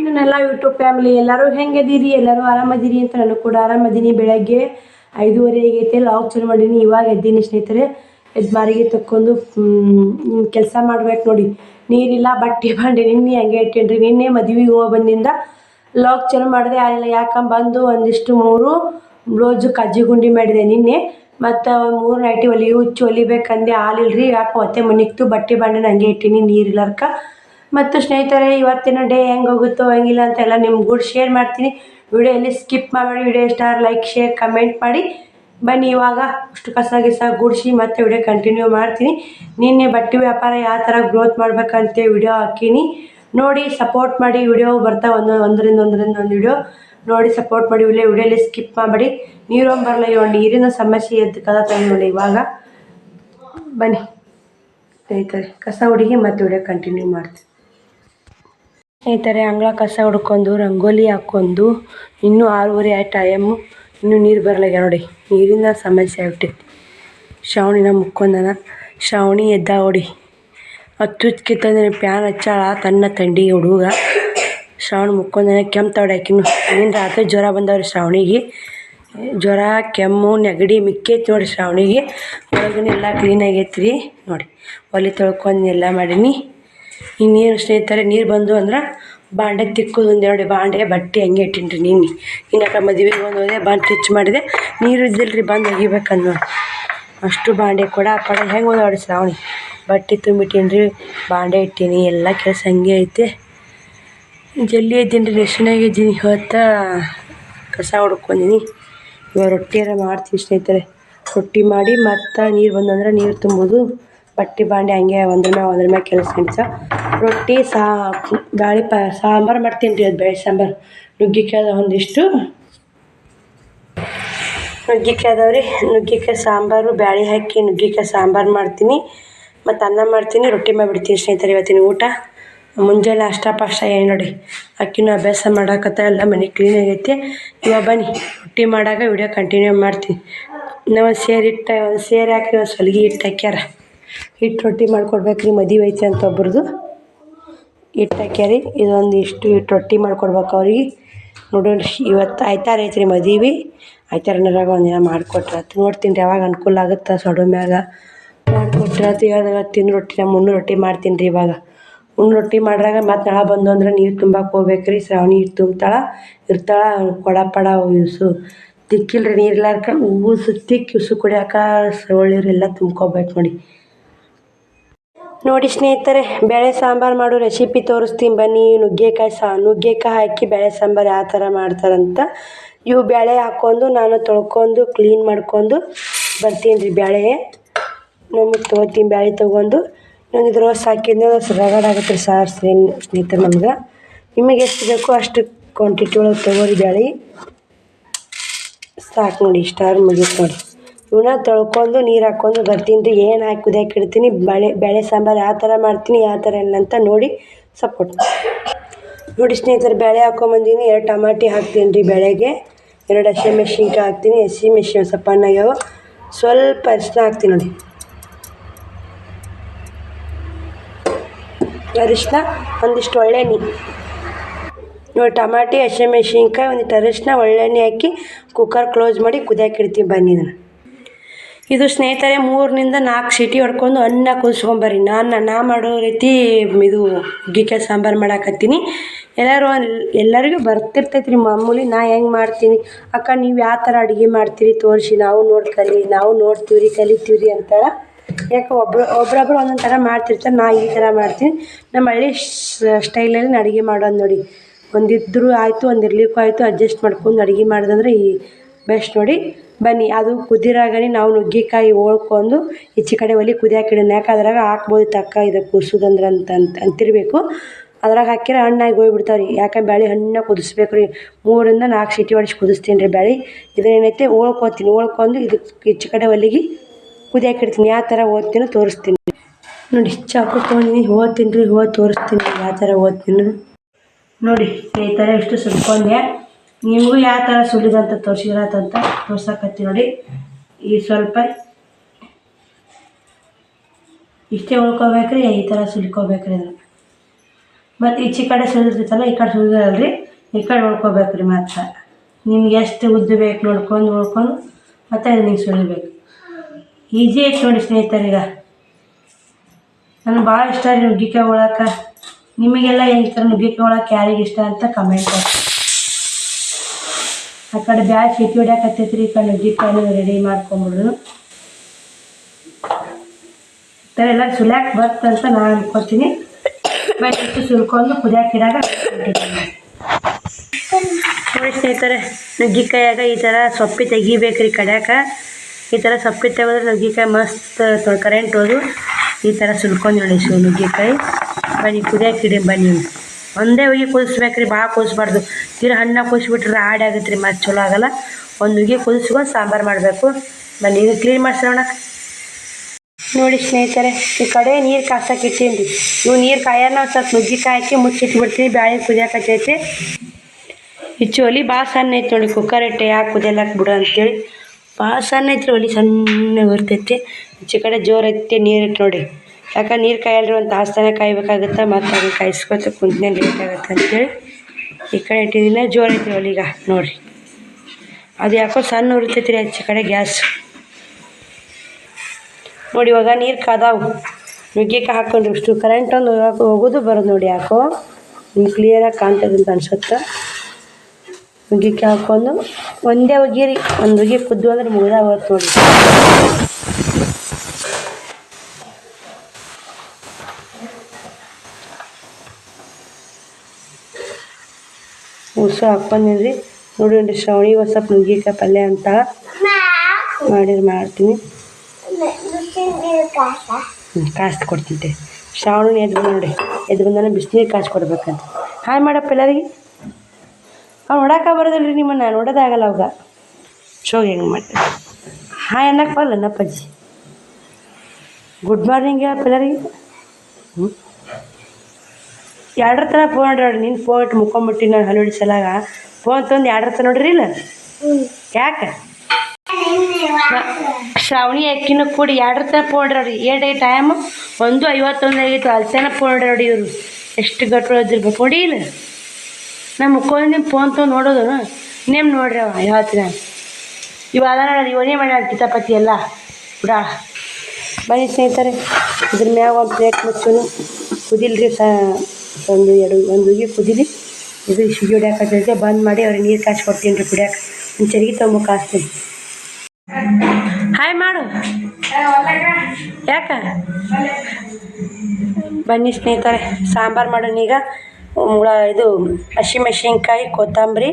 ಇನ್ನೆಲ್ಲ YouTube family ಎಲ್ಲರೂ ಹೆಂಗದೀರಿ ಎಲ್ಲರೂ ಆರಾಮದಿರಿ ಅಂತ ನಾನು ಕೂಡ ಆರಾಮದೀನಿ. ಬೆಳಗ್ಗೆ ಐದೂವರೆ ಆಗೈತೆ. ಲಾಗ್ ಚಲೋ ಮಾಡೀನಿ. ಇವಾಗ ಎದ್ದೀನಿ ಸ್ನೇಹಿತರೆ ಮಾರಿಗೆ ತಕ್ಕೊಂಡು ಕೆಲಸ ಮಾಡ್ಬೇಕು ನೋಡಿ. ನೀರಿಲ್ಲ, ಬಟ್ಟೆ ಬಂಡೆ ನಿನ್ನೆ ಹಂಗೆ ಇಟ್ಟೇನ್ರಿ. ನಿನ್ನೆ ಮದುವೆಗೆ ಹೋಗಿ ಬಂದಿಂದ ಲಾಗ್ ಚಲೋ ಮಾಡಿದೆ. ಆಗಿಲ್ಲ ಯಾಕಂಬ ಬಂದು ಒಂದಿಷ್ಟು ಮೂರು ಬ್ಲೌಸು ಕಜ್ಜಿ ಗುಂಡಿ ಮಾಡಿದೆ ನಿನ್ನೆ. ಮತ್ತು ಮೂರು ನೈಟಿ ಹೊಲಿ ಹುಚ್ಚು ಹೊಲಿಬೇಕಂದೆ ಹಾಲಿಲ್ರಿ. ಯಾಕೆ ಒತ್ತೆ ಮನಿಕ್ತು ಬಟ್ಟೆ ಬಂಡೆನ ಹಂಗೆ ಇಟ್ಟೀನಿ, ನೀರಿಲ್ಲರ್ಕ. ಮತ್ತು ಸ್ನೇಹಿತರೆ, ಇವತ್ತಿನ ಡೇ ಹೆಂಗೆ ಹೋಗುತ್ತೋ ಹೆಂಗಿಲ್ಲ ಅಂತೆಲ್ಲ ನಿಮ್ಗೆ ಗುಡ್ ಶೇರ್ ಮಾಡ್ತೀನಿ. ವಿಡಿಯೋ ಸ್ಕಿಪ್ ಮಾಡಬೇಡಿ. ವಿಡಿಯೋ ಇಷ್ಟ ಲೈಕ್ ಶೇರ್ ಕಮೆಂಟ್ ಮಾಡಿ. ಬನ್ನಿ, ಇವಾಗ ಅಷ್ಟು ಕಸ ಗಿಸ ಗುಡಿಸಿ ಮತ್ತೆ ವಿಡಿಯೋ ಕಂಟಿನ್ಯೂ ಮಾಡ್ತೀನಿ. ನಿನ್ನೆ ಬಟ್ಟೆ ವ್ಯಾಪಾರ ಯಾವ ಥರ ಗ್ರೋತ್ ಮಾಡ್ಬೇಕಂತ ವಿಡಿಯೋ ಹಾಕೀನಿ. ನೋಡಿ ಸಪೋರ್ಟ್ ಮಾಡಿ ವಿಡಿಯೋ ಬರ್ತಾ ಒಂದು ಒಂದರಿಂದ ಒಂದರಿಂದ ಒಂದು ವಿಡಿಯೋ. ನೋಡಿ ಸಪೋರ್ಟ್ ಮಾಡಿ ಇಲ್ಲೇ ವಿಡಿಯೋಲಿ ಸ್ಕಿಪ್ ಮಾಡಬೇಡಿ. ನೀರು ಬರಲ್ಲ, ಇವಾಗ ನೀರಿನ ಸಮಸ್ಯೆ ಎದ್ದು ಕದ ನೋಡಿ ಇವಾಗ. ಬನ್ನಿ, ಸ್ನೇಹಿತರೆ, ಕಸ ಹುಡುಗಿ ಮತ್ತೆ ವಿಡಿಯೋ ಕಂಟಿನ್ಯೂ ಮಾಡ್ತೀನಿ. ಸ್ನೇಹಿತರೆ, ಅಂಗಳ ಕಸ ಹೊಡ್ಕೊಂಡು, ರಂಗೋಲಿ ಹಾಕ್ಕೊಂಡು ಇನ್ನೂ ಆರೂವರೆ ಆ ಟೈಮು ಇನ್ನೂ ನೀರು ಬರಲಾಗ್ಯ ನೋಡಿ. ನೀರಿನ ಸಮಸ್ಯೆ ಆಗ್ಬಿಟ್ಟೈತಿ ಶ್ರಾವಣಿನ ಮುಕ್ಕೊಂಡನ ಶ್ರಾವಣಿ ಎದ್ದ ಹೊಡಿ ಹತ್ತಿತ್ತಂದ್ರೆ ಪ್ಯಾನ್ ಹಚ್ಚಾಳ, ತನ್ನ ತಂಡಿ ಹುಡುಗ. ಶ್ರಾವಣ ಮುಕ್ಕೊಂಡನ ಕೆಮ್ಮು ತವಡಾಕಿನು ನಿನ್ನ ರಾತ್ರಿ ಜ್ವರ ಬಂದವ್ರಿ ಶ್ರಾವಣಿಗೆ? ಜ್ವರ, ಕೆಮ್ಮು, ನೆಗಡಿ ಮಿಕ್ಕೈತಿ ನೋಡಿ ಶ್ರಾವಣಿಗೆ. ಒಳಗಿನ ಎಲ್ಲ ಕ್ಲೀನ್ ಆಗೈತೆ ನೋಡಿ, ಒಲೆ ತೊಳ್ಕೊಂಡು ಎಲ್ಲ ಮಾಡೀನಿ. ಇನ್ನೇನು ಸ್ನೇಹಿತರೆ, ನೀರು ಬಂದು ಅಂದ್ರೆ ಬಾಂಡೆ ತಿಕ್ಕೋದು ಎರಡು ಬಾಂಡೆ ಬಟ್ಟೆ ಹಂಗೆ ಇಟ್ಟೀನಿ ರೀ ನಿನ್ನೆ ಇನ್ನಕ ಮದುವೆಗೆ ಒಂದು ಹೋದೆ ಬಂದು ಟಿಚ್ ಮಾಡಿದೆ. ನೀರು ಇದ್ದಿಲ್ಲ ರೀ ಬಂದು ಒಗಿಬೇಕನ್ನು ಅಷ್ಟು ಬಾಂಡೆ ಕೂಡ ಪಡ ಹೆಂಗೆ ನೋಡಿ ಶ್ರಾವಣಿ. ಬಟ್ಟೆ ತುಂಬಿಟ್ಟೀನಿ ರೀ ಬಾಂಡೆ ಇಟ್ಟೀನಿ, ಎಲ್ಲ ಕೆಲಸ ಹಂಗೆ ಐತೆ. ಜಲ್ಲಿ ಇದ್ದೀನಿ ರೀ ರೆಸ್ಟ್ನಾಗ ಇದ್ದೀನಿ. ಇವತ್ತು ಕಸ ಹೊಡ್ಕೊಂಡೀನಿ ಇವಾಗ ರೊಟ್ಟಿ ಎಲ್ಲ ಮಾಡ್ತೀನಿ ಸ್ನೇಹಿತರೆ. ರೊಟ್ಟಿ ಮಾಡಿ ಮತ್ತು ನೀರು ಬಂದಂದ್ರೆ ನೀರು ತುಂಬೋದು. ಬಟ್ಟೆ ಬಾಂಡೆ ಹಂಗೆ ಒಂದ್ರ ಮ್ಯಾಗ ಒಂದ್ರ ಮ್ಯಾಗ ಕೆಲಸ ರೊಟ್ಟಿ, ಸಾ ಬ್ಯಾಳಿ ಪ, ಸಾಂಬಾರು ಮಾಡ್ತೀನಿ ರೀ ಅದು ಬೇಳೆ ಸಾಂಬಾರು. ನುಗ್ಗಿಕಾಯಿ ಒಂದಿಷ್ಟು. ನುಗ್ಗಿಕಾಯಿ ಅದಾವೆ ರೀ. ನುಗ್ಗಿಕಾಯಿ ಸಾಂಬಾರು, ಬ್ಯಾಳಿ ಹಾಕಿ ನುಗ್ಗಿಕಾಯಿ ಸಾಂಬಾರು ಮಾಡ್ತೀನಿ. ಮತ್ತು ಅನ್ನ ಮಾಡ್ತೀನಿ. ರೊಟ್ಟಿ ಮಾಡಿಬಿಡ್ತೀನಿ ಸ್ನೇಹಿತರೆ ಇವತ್ತಿನ ಊಟ. ಮುಂಜಾನೆ ಅಷ್ಟ ಪಾಷ್ಟ ಏನು ನೋಡಿ ಅಕ್ಕಿನೂ ಅಭ್ಯಾಸ ಮಾಡಾಕತ್ತ ಎಲ್ಲ ಮನೆ ಕ್ಲೀನ್ ಆಗೈತಿ. ಇವಾಗ ಬನ್ನಿ. ರೊಟ್ಟಿ ಮಾಡಾಗ ವಿಡಿಯೋ ಕಂಟಿನ್ಯೂ ಮಾಡ್ತೀನಿ. ನಾವು ಸೇರಿ ಇಟ್ಟ ಇಟ್ಟು ಒಂದು ಸೇರಿ ಹಾಕಿ ಒಂದು ಸಲ್ಗಿ ಹಿಟ್ಟು ಹಾಕ್ಯಾರ. ಹಿಟ್ಟು ರೊಟ್ಟಿ ಮಾಡ್ಕೊಡ್ಬೇಕು ರೀ ಮದುವೆ ಐತೆ ಅಂತ ಒಬ್ರದ್ದು ಹಿಟ್ಟು ಹಾಕ್ಯಾರಿ, ಇದೊಂದು ಇಷ್ಟು ಹಿಟ್ಟು ರೊಟ್ಟಿ ಮಾಡ್ಕೊಡ್ಬೇಕು ಅವ್ರಿಗೆ. ನೋಡೋಣ ಇವತ್ತು ಆಯ್ತಾರ ಐತ್ರಿ ಮದುವೆ. ಆಯ್ತಾರನಾಗ ಒಂದಿನ ಮಾಡಿಕೊಟ್ರೆ ನೋಡ್ತೀನಿ ರೀ, ಯಾವಾಗ ಅನುಕೂಲ ಆಗುತ್ತೆ ಸೊಡು ಮ್ಯಾಗ. ಮಾಡಿಕೊಟ್ರೆ ಇವಾಗ ತಿನ್ನು ರೊಟ್ಟಿ ನಮ್ಮ ಮುನ್ನೂರು ರೊಟ್ಟಿ ಮಾಡ್ತೀನಿ ರೀ ಇವಾಗ. ಉಣ್ಣು ರೊಟ್ಟಿ ಮಾಡಿದಾಗ ಮತ್ತು ನಳ ಬಂದು ಅಂದ್ರೆ ನೀರು ತುಂಬಕ್ಕೆ ಹೋಗ್ಬೇಕು ರೀ ಶ್ರಾವಣಿ ನೀರು ತುಂಬ್ತಾಳೆ, ಇರ್ತಾಳೆ ಕೊಡ ಪಡ ಉಸು ತಿಕ್ಕಿಲ್ಲ ರೀ ನೀರು ಇರ್ಲಾರ್ಕ ಉಸು ತಿಕ್ಕಿ ಉಸು ಕುಡಿಯಾಕ ಸೊಳ್ಳಿರೆಲ್ಲ ತುಂಬ್ಕೊಬೇಕು ನೋಡಿ. ನೋಡಿ ಸ್ನೇಹಿತರೆ, ಬೇಳೆ ಸಾಂಬಾರು ಮಾಡೋ ರೆಸಿಪಿ ತೋರಿಸ್ತೀನಿ ಬನ್ನಿ. ನುಗ್ಗೆಕಾಯಿ ಸಾ ನುಗ್ಗೆಕಾಯಿ ಹಾಕಿ ಬೇಳೆ ಸಾಂಬಾರು ಯಾವ ಥರ ಮಾಡ್ತಾರಂತ ಇವು ಬೇಳೆ ಹಾಕ್ಕೊಂಡು ನಾನು ತೊಳ್ಕೊಂಡು ಕ್ಲೀನ್ ಮಾಡ್ಕೊಂಡು ಬರ್ತೀನಿ ರೀ ಬೇಳೆ ನಮಗೆ ತೊಗೋತೀನಿ ಬೇಳೆ ತೊಗೊಂಡು. ನಂಗೆ ಇದ್ರ ರೋಸ್ ಹಾಕಿದ್ನ ರಗಡಾಗುತ್ತೆ ರೀ ಸಾರು ಸ್ನೇಹಿತರೆ ನಮ್ಗೆ. ನಿಮಗೆ ಎಷ್ಟು ಬೇಕೋ ಅಷ್ಟು ಕ್ವಾಂಟಿಟಿ ಒಳಗೆ ತೊಗೋರಿ ಬೇಳೆ. ಸಾಕು ನೋಡಿ ಇಷ್ಟಾರು ಮುಗೀತು ನೋಡಿ. ಇವನ್ನ ತೊಳ್ಕೊಂಡು, ನೀರು ಹಾಕ್ಕೊಂಡು ಬರ್ತೀನಿ ರೀ. ಏನು ಹಾಕಿ ಕುದಿಯಕ್ಕೆ ಇಡ್ತೀನಿ? ಬಳೆ, ಬೇಳೆ ಸಾಂಬಾರು ಯಾವ ಥರ ಮಾಡ್ತೀನಿ, ಯಾವ ಥರ ಇಲ್ಲ ಅಂತ ನೋಡಿ ಸಪೋರ್ಟ್ ನೋಡಿ ಸ್ನೇಹಿತರೆ, ಬೇಳೆ ಹಾಕ್ಕೊಂಬಂದಿನಿ ಎರಡು ಟಮಾಟಿ ಹಾಕ್ತೀನಿ ರೀ ಬೆಳೆಗೆ. ಎರಡು ಹಸಿಮೆಣ್ಸಿನ್ಕಾಯಿ ಹಾಕ್ತೀನಿ. ಹಸಿಮೆಣ್ಸಿನ ಸ್ವಲ್ಪ ಹಣ್ಣಾಗ್ಯಾವ ಸ್ವಲ್ಪ ಅರಿಶಿನ ಹಾಕ್ತೀನಿ ನೋಡಿ. ಅರಿಶಿನ ಒಂದಿಷ್ಟು ಒಳ್ಳೆಣ್ಣೆ. ನೋಡಿ ಟಮಾಟಿ, ಹಸಿಮೆಣ್ಸಿನ್ಕಾಯಿ, ಒಂದಿಷ್ಟು ಅರಿಶಿನ ಒಳ್ಳೆಣ್ಣೆ ಹಾಕಿ ಕುಕ್ಕರ್ ಕ್ಲೋಸ್ ಮಾಡಿ ಕುದಿಯಕ್ಕೆ ಇಡ್ತೀನಿ ಬನ್ನಿ ಇದನ್ನು. ಇದು ಸ್ನೇಹಿತರೆ ಮೂರರಿಂದ ನಾಲ್ಕು ಸೀಟಿ ಹೊಡ್ಕೊಂಡು ಅನ್ನ ಕುದಿಸ್ಕೊಂಬರ್ರಿ ನಾನು ನಾ ಮಾಡೋ ರೀತಿ ಇದು ಹುಗ್ಗಿಕಾಯಿ ಸಾಂಬಾರು ಮಾಡಾಕತ್ತೀನಿ. ಎಲ್ಲರೂ ಎಲ್ಲರಿಗೂ ಬರ್ತಿರ್ತೈತೆ ರೀ ಮಾಮೂಲಿ. ನಾ ಹೆಂಗೆ ಮಾಡ್ತೀನಿ? ಅಕ್ಕ, ನೀವು ಯಾವ ಥರ ಅಡುಗೆ ಮಾಡ್ತೀರಿ? ತೋರಿಸಿ. ನಾವು ನೋಡಿ ಕಲಿ, ನಾವು ನೋಡ್ತೀವಿ ರೀ ಕಲಿತೀವಿ ರೀ ಅಂತಾಳೆ ಯಾಕೆ, ಒಬ್ರು, ಒಬ್ರೊಬ್ರು ಒಂದೊಂದು ಥರ ಮಾಡ್ತಿರ್ತಾರೆ. ನಾ ಈ ಥರ ಮಾಡ್ತೀನಿ. ನಮ್ಮ ಹಳ್ಳಿ ಸ್ಟೈಲಲ್ಲಿ ಅಡುಗೆ ಮಾಡೋದು ನೋಡಿ. ಒಂದಿದ್ದರೂ ಆಯಿತು ಒಂದು ಇರ್ಲಿಕ್ಕೂ ಆಯಿತು, ಅಡ್ಜಸ್ಟ್ ಮಾಡ್ಕೊಂಡು ಅಡುಗೆ ಮಾಡೋದಂದ್ರೆ ಈ ಬೆಸ್ಟ್ ನೋಡಿ. ಬನ್ನಿ, ಅದು ಕುದಿರಾಗನೇ ನಾವು ನುಗ್ಗಿಕಾಯಿ ಹೋಳ್ಕೊಂಡು ಈಚೆ ಕಡೆ ಒಲೆ ಯಾಕೆ ಅದ್ರಾಗ ಹಾಕ್ಬೋದು ತಕ್ಕ ಇದು ಕುದಿಸೋದಂದ್ರೆ ಅಂತ ಅಂತ ಅಂತಿರಬೇಕು. ಅದ್ರಾಗ ಹಾಕಿರ ಹಣ್ಣಾಗಿ ಹೋಗ್ಬಿಡ್ತಾವೆ ರೀ ಯಾಕೆ ಬ್ಯಾಳೆ ಹಣ್ಣ ಕುದಿಸ್ಬೇಕು ರೀ. ಮೂರರಿಂದ ನಾಲ್ಕು ಸೀಟಿ ಹೊಡಿಸಿ ಕುದಿಸ್ತೀನಿ ರೀ ಬ್ಯಾಳೆ. ಇದೇನೈತೆ ಹೋಳ್ಕೊತೀನಿ. ಹೋಳ್ಕೊಂಡು ಇದಕ್ಕೆ ಈಚೆ ಕಡೆ ಒಲೆಗೆ ಕುದಿಯಾಕೆ ಇಡ್ತೀನಿ. ಯಾವ ಥರ ಓದ್ತೀನೋ ತೋರಿಸ್ತೀನಿ. ನೋಡಿ, ಚಾಕು ತೊಗೊಂಡಿನಿ. ಓದ್ತೀನಿ ರೀ. ಓದಿ ತೋರಿಸ್ತೀನಿ. ಯಾವ ಥರ ಓದ್ತೀನಿ ನೋಡಿ, ಈ ಥರ ಇಷ್ಟು ಸುಲ್ಕೊಂಡೆ ನಿಮಗೂ ಯಾವ ಥರ ಸುಲಿದಂತ ತೋರಿಸಿರತ್ತಂತ ತೋರ್ಸಕತ್ತಿ ನೋಡಿ. ಈ ಸ್ವಲ್ಪ ಇಷ್ಟೇ ಉಳ್ಕೊಬೇಕ್ರಿ, ಈ ಥರ ಸುಲ್ಕೋಬೇಕ್ರಿ ಅದನ್ನು. ಮತ್ತು ಈಚೆ ಕಡೆ ಸುಲಿದಿರ್ತಲ್ಲ ಈ ಕಡೆ ಸುಲಿದಿರಲ್ರಿ, ಈ ಕಡೆ ಉಳ್ಕೋಬೇಕ್ರಿ ಮತ್ತು ನಿಮ್ಗೆ ಎಷ್ಟು ಉದ್ದ ಬೇಕು ನೋಡ್ಕೊಂಡು ನೋಡ್ಕೊಂಡು ಮತ್ತೆ ನೀವು ಸುಲಿಬೇಕು. ಈಜಿ ಐತೆ ನೋಡಿ ಸ್ನೇಹಿತರೆ ಈಗ ನನಗೆ ಭಾಳ ಇಷ್ಟ ರೀ ನುಗ್ಗಿಕಾಯಿ ಒಳಕ ನಿಮಗೆಲ್ಲ ಹೇಳ್ತಾರೆ ಥರ ನುಗ್ಗಿಕಾಯಿ ಒಳಕ್ಕೆ ಯಾರಿಗೆ ಇಷ್ಟ ಅಂತ ಕಮೆಂಟ್ ಮಾಡಿ ಆ ಕಡೆ ಬ್ಯಾಗ್ ಸಿಟಿ ಹೊಡ್ಯಾಕತ್ತೈತ್ರಿ ಈ ಕಡೆ ನುಗ್ಗಿಕಾಯಿನ ರೆಡಿ ಮಾಡ್ಕೊಂಬಿಡು ಎಲ್ಲ ಸುಲ್ಯಾಕೆ ಬರ್ತಂತ ನಾನು ಅನ್ಕೋತೀನಿ. ಬಟ್ ಸುಲ್ಕೊಂಡು ಕುದಿಯಾಕಿಡಾಗ ಸ್ನೇಹಿತರೆ, ನುಗ್ಗಿಕಾಯಾಗ ಈ ಥರ ಸೊಪ್ಪಿ ತೆಗಿಬೇಕ್ರಿ ಕಡ್ಯಾಕ. ಈ ಥರ ಸೊಪ್ಪಿ ತೆಗೆದ್ರೆ ನುಗ್ಗಿಕಾಯಿ ಮಸ್ತ್ ಕರೆಂಟ್ ಹೋದು ಈ ಥರ ಸುಲ್ಕೊಂಡು ನೋಡಿ ಸು ನುಗ್ಗಿಕಾಯಿ. ಬನ್ನಿ, ಕುದಿಯಾಕಿಡಿ, ಬನ್ನಿ. ಒಂದೇ ಉಗಿ ಕುದಿಸ್ಬೇಕ್ರಿ, ಭಾಳ ಕುದಿಸ್ಬಾರ್ದು. ತಿರು ಹಣ್ಣ ಕುದಿಸ್ಬಿಟ್ರೆ ಆಡಿ ಆಗುತ್ತೆ ರೀ ಮತ್ತು ಚಲೋ ಆಗಲ್ಲ. ಒಂದು ಉಗಿ ಕುದಿಸ್ಕೊಂಡು ಸಾಂಬಾರು ಮಾಡಬೇಕು. ಬನ್ನಿ ಈಗ ಕ್ಲೀನ್ ಮಾಡಿಸೋಣ. ನೋಡಿ ಸ್ನೇಹಿತರೆ, ಈ ಕಡೆ ನೀರು ಕಾಸಕ್ಕೆ ಇಟ್ಟೀನಿ ರೀ ಇವು ನೀರು ಕಾಯನ್ನ ಒಂದು ಸ್ವಲ್ಪ ನುಗ್ಗಿಕಾಯಿ ಹಾಕಿ ಮುಚ್ಚಿಟ್ಬಿಡ್ತೀನಿ ಬ್ಯಾಳೆ ಕುದಿಯಾಕತ್ತೈತಿ. ಈ ಚೋಲಿ ಭಾಳ ಸಣ್ಣ ಐತೆ ನೋಡಿ, ಕುಕ್ಕರ್ ಇಟ್ಟೆ, ಯಾಕೆ ಕುದಿಯಲ್ಲಕ್ಕೆ ಬಿಡು ಅಂತೇಳಿ. ಭಾಳ ಸಣ್ಣ ಐತ್ರಿ, ಒಲಿ ಸಣ್ಣ ಬರ್ತೈತಿ. ಈಚೆ ಕಡೆ ಜೋರು ಐತಿ, ನೀರು ಇಟ್ಟು ನೋಡಿ. ಯಾಕೆ ನೀರು ಕಾಯಲ್ರಿ ಒಂದು ತಾಸು ತನಕ ಕಾಯ್ಬೇಕಾಗುತ್ತೆ, ಮತ್ತು ಅದನ್ನ ಕಾಯಿಸ್ಕೊತ ಕುಂತ್ನೆ ಲೇಟ್ ಅಂತೇಳಿ ಈ ಕಡೆ ಇಟ್ಟಿದ್ದಿಲ್ಲ ಜೋರು ಐತ್ರಿ ನೋಡಿರಿ. ಅದು ಯಾಕೋ ಸಣ್ಣ ಉರಿತೈತಿ ರೀ ಆಚೆ ಕಡೆ ಗ್ಯಾಸ್. ನೋಡಿ, ಇವಾಗ ನೀರು ಕಾದಾವು. ನುಗ್ಗಿಕಾಯಿ ಹಾಕೊಂಡ್ರಿ ಇಷ್ಟು. ಕರೆಂಟ್ ಒಂದು ಹೋಗೋದು ಬರೋದು ನೋಡಿ ಯಾಕೋ. ನಿಮ್ಗೆ ಕ್ಲಿಯರಾಗಿ ಕಾಣ್ತದೆ ಅಂತ ಅನ್ಸುತ್ತೆ? ನುಗ್ಗಿಕಾಯಿ ಹಾಕೊಂಡು ಒಂದೇ ಒಗಿರಿ ಒಂದು ಒಗಿ ಕುದ್ದು ಅಂದ್ರೆ ಮುಗಿದಾಗ ನೋಡಿ ಉಸು ಹಾಕ್ಕೊಂಡಿದ್ರಿ ನೋಡಿ ಶ್ರವಣಿ ಒಂದು ಸ್ವಲ್ಪ ನುಗ್ಗಿಕಾಯಿ ಪಲ್ಯ ಅಂತ ಮಾಡಿದ್ರೆ ಮಾಡ್ತೀನಿ. ಕಾಸು ಕೊಡ್ತಿದ್ದೆ ಶ್ರಾವಣ ಎದ್ದು ನೋಡಿ ಎದ್ದು ಬಂದಾನೆ ಬಿಸಿನೀರು ಕಾಸು ಕೊಡ್ಬೇಕಂತ. ಹಾಯ್ ಮಾಡಪ್ಪ ಎಲ್ಲರಿಗೆ? ಅವ್ನು ನೋಡಕ್ಕ ಬರೋದಿಲ್ಲ ನಿಮ್ಮನ್ನು ನೋಡೋದಾಗಲ್ಲ ಅವಾಗ. ಶೋ, ಹೆಂಗೆ ಮಾಡ್ತೀನಿ ಹಾಯ್ ಅನ್ನಕ್ಕೆ ಬರಲ್ಲ ಗುಡ್ ಮಾರ್ನಿಂಗ್ ಹೇಳಪ್ಪ ಎಲ್ಲರಿಗೆ. ಹ್ಞೂ ಎರಡರ ತನಕ ಫೋನ್ ನೋಡ್ರಿ ನಿನ್ನ ಫೋನ್ ಇಟ್ಟು ಮುಕ್ಕೊಂಬಿಟ್ಟು ನಾನು ಹಲ್ಲು ಸಲಾಗ ಫೋನ್ ತಂದು ಎರಡರ ತನಕ ನೋಡ್ರಿ ಇಲ್ಲ? ಯಾಕೆ? ಶ್ರಾವಣಿ ಅಕ್ಕಿನೂ ಕೂಡಿ ಎರಡರ ತನಕ ಫೋನ್ ನೋಡ್ರಿ ಏಟ್ ಟೈಮ್ ಒಂದು ಐವತ್ತೊಂದು ಆಗಿತ್ತು ಅಲ್ಲಿ ತನಕ ಫೋನ್ ನೋಡಿ ಇವರು. ಎಷ್ಟು ಗಟ್ಟು ಹೊಡೆದಿರ್ಬೇಕು ನೋಡಿ ಇಲ್ಲ? ನಾನು ಮುಕ್ಕೊಂಡು ನಿಮ್ಮ ಫೋನ್ ತಗೊಂಡು ನೋಡೋದು. ನೇಮ್ ನೋಡ್ರಿ ಅವ ಹೇಳ್ತೀನಿ ಇವಾಗ ನೋಡಿ ಇವನೇ ಮಾಡ್ಯಾಳ ಕಿತಾಪತಿ ಎಲ್ಲ? ಬಿಡ. ಬನ್ನಿ ಸ್ನೇಹಿತರೆ, ಇದ್ರ ಮ್ಯಾಗ ಒಂದು ಪ್ಲೇಟ್ ಮುಚ್ಚು ಕುದಿಲ್ರಿ ಸ ಒಂದು ಎರಡು ಒಂದು ಉಗಿ ಕುದೀಲಿ ಇದು ಶಿಗಿ ಹೊಡ್ಯಾಕತ್ತೈತೆ ಬಂದ್ ಮಾಡಿ ಅವ್ರಿಗೆ ನೀರು ಕಾಸಿ ಕೊಡ್ತೀನಿ ರೀ ಕುಡಿಯಾಕ. ಒಂದು ಚರಿಗೆ ತೊಗೊಂಬ ಕಾಸ್ತೀನಿ ಹಾಯ್ ಮಾಡು. ಯಾಕ? ಬನ್ನಿ ಸ್ನೇಹಿತರೆ, ಸಾಂಬಾರು ಮಾಡೋಣ ಈಗ. ಮುಳ ಇದು ಹಸಿಮೆಣ್ಸಿನ್ಕಾಯಿ ಕೊತ್ತಂಬರಿ,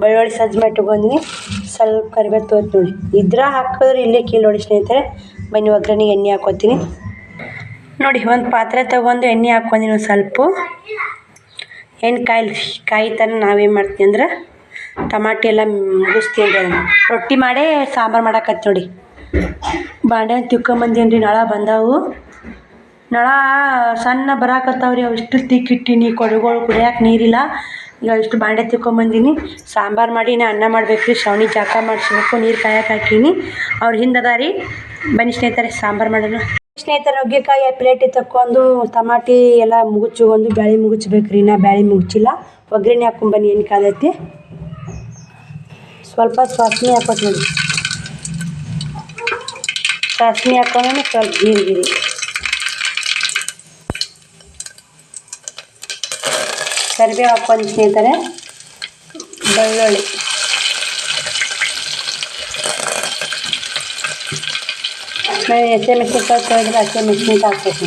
ಬೆಳ್ಳುಳ್ಳಿ ಸಜ್ಜೆ ಇಟ್ಕೊಂಡ್ನಿ ಸ್ವಲ್ಪ ಕರಿಬೇವು ತೋತ್ ನೋಡಿ. ಇದ್ರ ಹಾಕಿದ್ರೆ ಇಲ್ಲೇ ಕೀಲ್ ನೋಡಿ ಸ್ನೇಹಿತರೆ. ಬನ್ನಿ ಒಗ್ಗರಣೆಗೆ ಎಣ್ಣೆ ಹಾಕೋತೀನಿ. ನೋಡಿ, ಒಂದು ಪಾತ್ರೆ ತಗೊಂಡು ಎಣ್ಣೆ ಹಾಕ್ಕೊಂಡಿನಿ ಸ್ವಲ್ಪ. ಎಣ್ಣೆ ಕಾಯಿಲ್ ಕಾಯಿ ತನ ನಾವೇನು ಮಾಡ್ತೀವಿ ಅಂದ್ರೆ ಟಮಾಟಿ ಎಲ್ಲ ಮುಗಿಸ್ತೀವಿ ರೊಟ್ಟಿ ಮಾಡೇ ಸಾಂಬಾರು ಮಾಡಾಕತ್ತಿ ನೋಡಿ. ಬಾಂಡೆ ತಿಕ್ಕೊಂಬಂದೇನು ರೀ ನಳ ಬಂದವು. ನಳ ಸಣ್ಣ ಬರಾಕತ್ತಾವ್ರಿ, ಅವು ಇಷ್ಟು ತಿಕ್ಕಿಟ್ಟಿನಿ ಕೊಡಗಳು ಕುಡಿಯೋಕೆ ನೀರಿಲ್ಲ. ಈಗ ಇಷ್ಟು ಬಾಂಡೆ ತಿಕ್ಕೊಂಬಂದೀನಿ ಸಾಂಬಾರು ಮಾಡಿ ನಾ ಅನ್ನ ಮಾಡಬೇಕು ರೀ ಸವಣಿ ಜಾಕ ಮಾಡಿಸ್ಬೇಕು, ನೀರು ಕಾಯಕ್ಕೆ ಹಾಕೀನಿ. ಅವ್ರ ಹಿಂದೆ ಅದ ರೀ ಬನ್ನಿ ಸ್ನೇಹಿತರೆ, ಸಾಂಬಾರು ಮಾಡೋಣ. ಸ್ನೇಹಿತರೆ, ನುಗ್ಗೆಕಾಯಿ ಪ್ಲೇಟ್ ತಕ್ಕೊಂಡು ಟಮಾಟಿ ಎಲ್ಲ ಮುಗುಚ್ಕೊಂಡು ಬ್ಯಾಳಿ ರೀ ನಾ ಬ್ಯಾಳಿ ಮುಗುಚಿಲ್ಲ. ಒಗ್ಗರಣೆ ಹಾಕೊಂಬನ್ನಿ ಏನು ಕಾದೈತಿ ಸ್ವಲ್ಪ ಸಾಸ್ಮಿ ಹಾಕೋತ್ ನೋಡಿ. ಸಾಸ್ಮಿ ಹಾಕೊಂಡು ಸ್ವಲ್ಪ ಜೀರಿಗೆ ಕರಿಬೇವು ಹಾಕೊಂಡು ಸ್ನೇಹಿತರೆ. ಬೆಳ್ಳುಳ್ಳಿ. ಆಮೇಲೆ ಹಸಿ ಮೆಣಸಿನ್ಕಾಯಿ ತೊಳೆದ್ರೆ ಹಸಿ ಮೆಣಸಿನ್ಕಾಯಿ ಹಾಕ್ಬೇಕು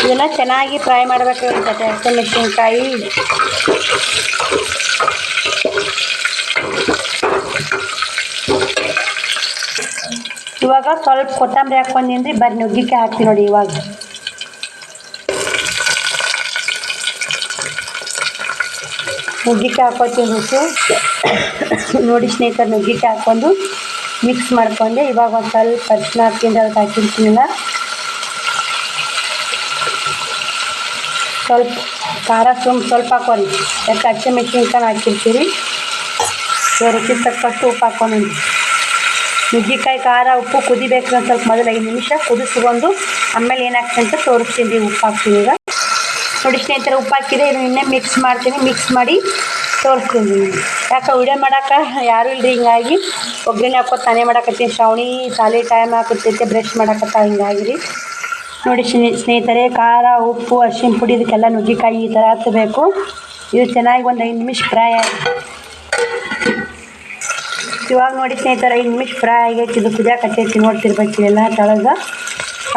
ಇದೆಲ್ಲ ಚೆನ್ನಾಗಿ ಫ್ರೈ ಮಾಡಬೇಕು ಅನ್ಸುತ್ತೆ ಹಸಿ ಮೆಣಸಿನ್ಕಾಯಿ. ಇವಾಗ ಸ್ವಲ್ಪ ಕೊತ್ತಂಬರಿ ಹಾಕ್ಕೊಂಡೀನಿ ರೀ ಬರೀ ನುಗ್ಗಿಕಾಯಿ ಹಾಕ್ತೀನಿ ನೋಡಿ ಇವಾಗ. ನುಗ್ಗಿಕಾಯಿ ಹಾಕೋತೀನಿ ರುಚಿ ನೋಡಿ ಸ್ನೇಹಿತರೆ, ನುಗ್ಗಿಕಾಯಿ ಹಾಕ್ಕೊಂಡು ಮಿಕ್ಸ್ ಮಾಡ್ಕೊಂಡೆ. ಇವಾಗ ಒಂದು ಸ್ವಲ್ಪ ಅರಿಶಿನ ಹಾಕ್ತೀನಿ. ಅದಕ್ಕೆ ಹಾಕಿರ್ತೀನಿಲ್ಲ ಸ್ವಲ್ಪ ಖಾರ ಸುಮ್ ಸ್ವಲ್ಪ ಹಾಕೊಂಡು ಯಾಕೆ ಹಸಿಮೆಣ್ಸಿನ್ಕಾಯಿ ಹಾಕಿರ್ತೀರಿ. ರುಚಿ ತಕ್ಕಷ್ಟು ಉಪ್ಪು ಹಾಕೊಂಡು ನುಗ್ಗಿಕಾಯಿ ಖಾರ, ಉಪ್ಪು ಕುದಿಬೇಕು ಅಂತ ಸ್ವಲ್ಪ ಮೊದಲು ಐದು ನಿಮಿಷ ಕುದಿಸ್ಕೊಂಡು ಆಮೇಲೆ ಏನಾಗ್ತದೆ ಅಂತ ತೋರಿಸ್ತೀನಿ. ಉಪ್ಪು ಹಾಕ್ತೀನಿ ಈಗ. ನೋಡಿ ಸ್ನೇಹಿತರೆ, ಉಪ್ಪು ಹಾಕಿದೆ ಇದನ್ನ ಮಿಕ್ಸ್ ಮಾಡ್ತೀನಿ. ಮಿಕ್ಸ್ ಮಾಡಿ ತೋರಿಸ್ತೀನಿ. ಯಾಕೆ ವಿಡಿಯೋ ಮಾಡೋಕೆ ಯಾರೂ ಇಲ್ಲರಿ ಹಿಂಗಾಗಿ? ಒಗ್ಗರಣೆ ಹಾಕೋದು ತಾನೇ ಮಾಡಕತ್ತೀನಿ. ಶ್ರಾವಣಿ ಶಾಲೆ ಟೈಮ್ ಹಾಕುತ್ತೈತೆ ಬ್ರಷ್ ಮಾಡಕತ್ತ ಹಿಂಗಾಗಿ ರೀ ನೋಡಿ ಸ್ನೇ ಸ್ನೇಹಿತರೆ, ಖಾರ, ಉಪ್ಪು ಅರಿಶಿನ ಪುಡಿ, ಇದಕ್ಕೆಲ್ಲ ನುಗ್ಗಿಕಾಯಿ ಈ ಥರ ಹತ್ತಬೇಕು ಇದು ಚೆನ್ನಾಗಿ ಒಂದು ಐದು ನಿಮಿಷ ಫ್ರೈ ಆಗಿ ಇವಾಗ ನೋಡಿ ಸ್ನೇಹಿತರೆ, ಐದು ನಿಮಿಷ ಫ್ರೈ ಆಗೈತಿ. ಇದು ಕುದಿಯಾಕತ್ತೈತಿ ನೋಡ್ತಿರ್ಬೇಕು ಎಲ್ಲ ಕೆಳಗೆ.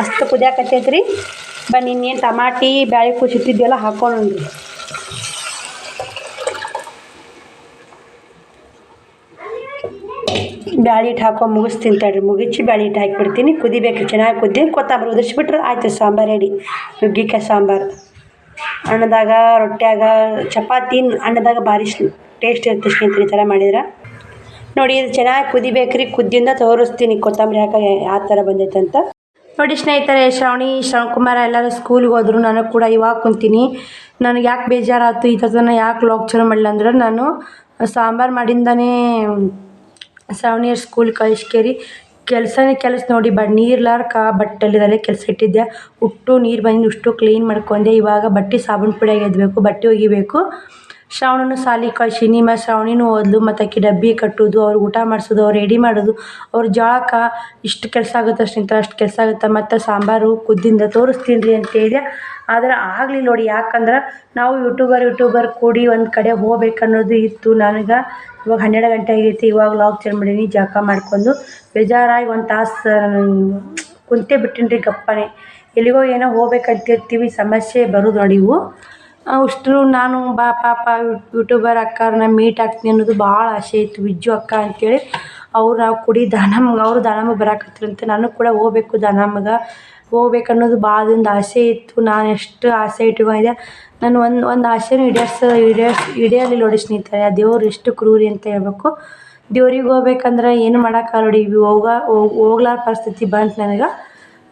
ಅಷ್ಟು ಕುದಿಯಾಕತ್ತೈತಿ ರೀ ಬನ್ನಿ ಇನ್ನೇನು ಟಮಾಟಿ, ಬ್ಯಾಳಿ ಕುಸಿತಿದ್ದೆಲ್ಲ ಹಾಕೊಂಡ್ರಿ ಬ್ಯಾಳೆ ಹಿಟ್ಟು ಹಾಕೊಂಡು ಮುಗಿಸ್ತೀನಿ ತಡ್ರಿ. ಮುಗಿಸಿ ಬ್ಯಾಳಿ ಹಿಟ್ಟು ಹಾಕಿಬಿಡ್ತೀನಿ. ಕುದಿಬೇಕು, ಚೆನ್ನಾಗಿ ಕುದ್ದಿ ಕೊತ್ತಂಬರಿ ಉದಿಸ್ಬಿಟ್ರೆ ಆಯ್ತು, ಸಾಂಬಾರು ರೆಡಿ ನುಗ್ಗಿಕಾಯಿ ಸಾಂಬಾರು. ಅನ್ನದಾಗ ರೊಟ್ಯಾಗ ಚಪಾತಿ, ಅನ್ನದಾಗ ಭಾರಿ ಟೇಸ್ಟ್ ಇರುತ್ತೆ ಸ್ನೇಹಿತರೆ, ಈ ಥರ ಮಾಡಿದ್ರೆ. ನೋಡಿ, ಇದು ಚೆನ್ನಾಗಿ ಕುದಿಬೇಕ್ರಿ ಕುದ್ದಿಂದ ತೋರಿಸ್ತೀನಿ ಕೊತ್ತಂಬರಿ ಹಾಕ ಯಾವ ಥರ ಬಂದೈತೆ ಅಂತ. ನೋಡಿ ಸ್ನೇಹಿತರೆ, ಶ್ರಾವಣಿ, ಶ್ರವಣಕುಮಾರ ಎಲ್ಲರೂ ಸ್ಕೂಲಿಗೆ ಹೋದ್ರು. ನಾನು ಕೂಡ ಇವಾಗ ಕುಂತೀನಿ. ನನಗೆ ಯಾಕೆ ಬೇಜಾರಾಯ್ತು? ಈ ಥರದನ್ನ ಯಾಕೆ ಲಾಕ್ ಚಲೋ ಮಾಡಲಿಲ್ಲ ಅಂದ್ರೆ ನಾನು ಸಾಂಬಾರು ಮಾಡಿಂದನೇ ಶ್ರಾವಣಿಯರ್ ಸ್ಕೂಲ್ ಕಳಿಸ್ಕೇರಿ. ಕೆಲಸನೇ ಕೆಲಸ ನೋಡಿ ಬಟ್ ನೀರ್ಲಾರ್ಕ ಬಟ್ಟೆಲಿದಲ್ಲೇ ಕೆಲಸ ಇಟ್ಟಿದ್ದೆ. ಉಟ್ಟು ನೀರು ಬಂದು ಉಷ್ಟು ಕ್ಲೀನ್ ಮಾಡ್ಕೊಂಡೆ. ಇವಾಗ ಬಟ್ಟೆ ಸಾಬೂನು ಪುಡಿಯಾಗೆ ಎದ್ದಬೇಕು ಬಟ್ಟೆ ಒಗಿಬೇಕು. ಶ್ರಾವಣನು ಸಾಲಿ ಕಳ್ಸೀನಿ ಮತ್ತು ಶ್ರಾವಣಿನೂ ಓದ್ಲು, ಮತ್ತು ಆಕಿ ಡಬ್ಬಿ ಕಟ್ಟೋದು ಅವ್ರಿಗೆ ಊಟ ಮಾಡಿಸೋದು, ಅವ್ರು ರೆಡಿ ಮಾಡೋದು, ಅವ್ರ ಜಾಕ ಇಷ್ಟು ಕೆಲಸ ಆಗುತ್ತೆ ಅಷ್ಟಿಂತ ಅಷ್ಟು ಕೆಲಸ ಆಗುತ್ತೆ, ಮತ್ತು ಸಾಂಬಾರು ಕುದ್ದಿಂದ ತೋರಿಸ್ತೀನಿ ರೀ ಅಂತ ಹೇಳಿದೆ ಆದ್ರೆ ಆಗಲಿ ನೋಡಿ, ಯಾಕಂದ್ರೆ ನಾವು ಯೂಟ್ಯೂಬರ್ ಯೂಟ್ಯೂಬರ್ ಕೂಡಿ ಒಂದು ಕಡೆ ಹೋಗ್ಬೇಕನ್ನೋದು ಇತ್ತು. ನನಗೆ ಇವಾಗ ಹನ್ನೆರಡು ಗಂಟೆ ಆಗೈತಿ, ಇವಾಗ ಲಾಗ್ ಚೇಂಜ್ ಮಾಡೀನಿ ಜಳಕ ಮಾಡ್ಕೊಂಡು ಬೇಜಾರಾಗಿ ಒಂದು ತಾಸು ಕುಂತೇ ಬಿಟ್ಟಿನಿ ರೀ ಗಪ್ಪನೆ. ಎಲ್ಲಿಗೋ ಏನೋ ಹೋಗ್ಬೇಕಂತಿರ್ತೀವಿ, ಸಮಸ್ಯೆ ಬರೋದು ನೋಡಿ ಇವು. ಅಷ್ಟು ನಾನು ಬಾ, ಪಾಪ ಯೂಟ್ಯೂಬರ್ ಅಕ್ಕಾರನ್ನ ಮೀಟ್ ಆಗ್ತೀನಿ ಅನ್ನೋದು ಭಾಳ ಆಸೆ ಇತ್ತು. ವಿಜ್ಜು ಅಕ್ಕ ಅಂತೇಳಿ ಅವ್ರು ನಾವು ಕುಡಿ ದಾನಮ್ಗೆ ಅವರು ದಾನಮ್ಮಗೆ ಬರಾಕತ್ರಂತೆ ನಾನು ಕೂಡ ಹೋಗ್ಬೇಕು ದಾನಮ್ಮಗೆ ಹೋಗ್ಬೇಕು ಅನ್ನೋದು ಭಾಳ ದಿನದ ಆಸೆ ಇತ್ತು. ನಾನು ಎಷ್ಟು ಆಸೆ ಇಟ್ಕೊಂಡಿದ್ದೆ. ನಾನು ಒಂದು ಒಂದು ಆಸೆನೂ ಈಡೇರ್ಸ, ಈಡೇರ್ಸ್ ಈಡೇರಲಿಲ್ಲ ನೋಡಿ ಸ್ನೇಹಿತರೆ, ಆ ದೇವ್ರು ಎಷ್ಟು ಕ್ರೂರಿ ಅಂತ ಹೇಳ್ಬೇಕು. ದೇವ್ರಿಗೆ ಹೋಗ್ಬೇಕಂದ್ರೆ ಏನು ಮಾಡೋಕ್ಕಾಗಲ್ಲ ನೋಡಿ ಹೋಗ ಹೋಗ್ಲಾರ ಪರಿಸ್ಥಿತಿ ಬಂತು ನನಗೆ.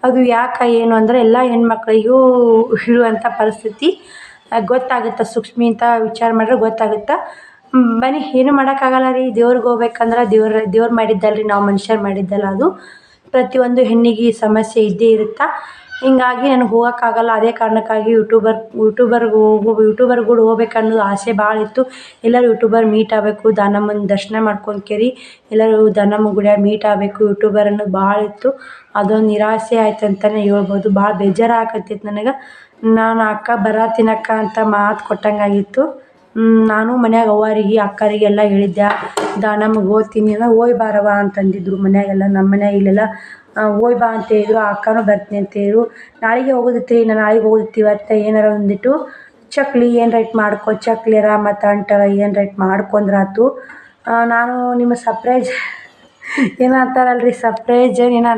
ಅದು ಯಾಕೆ, ಏನು ಅಂದರೆ ಎಲ್ಲ ಹೆಣ್ಮಕ್ಳಿಗೂ ಇರುವಂಥ ಪರಿಸ್ಥಿತಿ. ಗೊತ್ತಾಗುತ್ತೆ? ಸೂಕ್ಷ್ಮ ಅಂತ ವಿಚಾರ ಮಾಡಿದ್ರೆ ಗೊತ್ತಾಗುತ್ತೆ? ಬನ್ನಿ, ಏನು ಮಾಡೋಕ್ಕಾಗಲ್ಲ ರೀ. ದೇವ್ರಿಗೆ ಹೋಗ್ಬೇಕಂದ್ರೆ ದೇವ್ರ, ದೇವ್ರು ಮಾಡಿದ್ದಲ್ಲ ರೀ ನಾವು ಮನುಷ್ಯರು ಮಾಡಿದ್ದಲ್ಲ ಅದು. ಪ್ರತಿಯೊಂದು ಹೆಣ್ಣಿಗೆ ಸಮಸ್ಯೆ ಇದ್ದೇ ಇರುತ್ತೆ? ಹಿಂಗಾಗಿ ನನಗೆ ಹೋಗೋಕ್ಕಾಗಲ್ಲ. ಅದೇ ಕಾರಣಕ್ಕಾಗಿ ಯೂಟ್ಯೂಬರ್ ಯೂಟ್ಯೂಬರ್ಗೆ ಹೋಗು ಯೂಟ್ಯೂಬರ್ ಕೂಡ ಹೋಗ್ಬೇಕನ್ನೋದು ಆಸೆ ಭಾಳ ಇತ್ತು. ಎಲ್ಲರೂ ಯೂಟ್ಯೂಬರ್ ಮೀಟ್ ಆಗಬೇಕು ದಾನಮ್ಮನ ದರ್ಶನ ಮಾಡ್ಕೊಂಡ್ಕೇರಿ ಎಲ್ಲರೂ ದಾನಮ್ಮ ಗುಡಿಯಾಗ ಮೀಟ್ ಆಗಬೇಕು, ಯೂಟ್ಯೂಬರ್ ಅನ್ನೋದು ಭಾಳ ಇತ್ತು. ಅದೊಂದು ನಿರಾಸೆ ಆಯ್ತು ಅಂತಲೇ ಹೇಳ್ಬೋದು. ಭಾಳ ಬೇಜಾರು ಆಗತ್ತಿತ್ತು ನನಗೆ. ನಾನು ಅಕ್ಕ ಬರತ್ತೀನಕ್ಕ ಅಂತ ಮಾತು ಕೊಟ್ಟಂಗಾಗಿತ್ತು. ನಾನು ಮನ್ಯಾಗ ಅವ್ವಾರಿಗೆ, ಅಕ್ಕರಿಗೆಲ್ಲ ಹೇಳಿದ್ದೆ ದಾನಮ್ಮಗೆ ಹೋಗ್ತೀನಿ ಅಂದ್ರೆ ಹೋಯ್ ಬಾರವ್ವ ಅಂತಂದಿದ್ರು ಮನ್ಯಾಗೆಲ್ಲ. ನಮ್ಮ ಮನ್ಯಾಗ ಇಲ್ಲೆಲ್ಲ ಹೋಯ್ ಬಾ ಅಂತ ಹೇಳಿದ್ರು. ಆ ಅಕ್ಕನೂ ಬರ್ತೀನಿ ಅಂತ ಹೇಳಿದ್ರು. ನಾಳೆಗೆ ಹೋಗೋದಿತ್ರಿ ನಾನು ನಾಳೆಗೆ ಹೋಗೋದಿತ್ತು ಇವತ್ತು ಏನಾರ ಒಂದಿಟ್ಟು ಚಕ್ಲಿ ಏನು ರೈಟ್ ಮಾಡ್ಕೊ ಚಕ್ಲಿರ ಮತ್ತು ಅಂಟರ ಏನು ರೈಟ್ ಮಾಡ್ಕೊಂಡ್ರಾತು? ನಾನು ನಿಮ್ಮ ಸರ್ಪ್ರೈಸ್ ಏನೋ ಅಂತಾರಲ್ರಿ ಸರ್ಪ್ರೈಸ್ ಏನೋ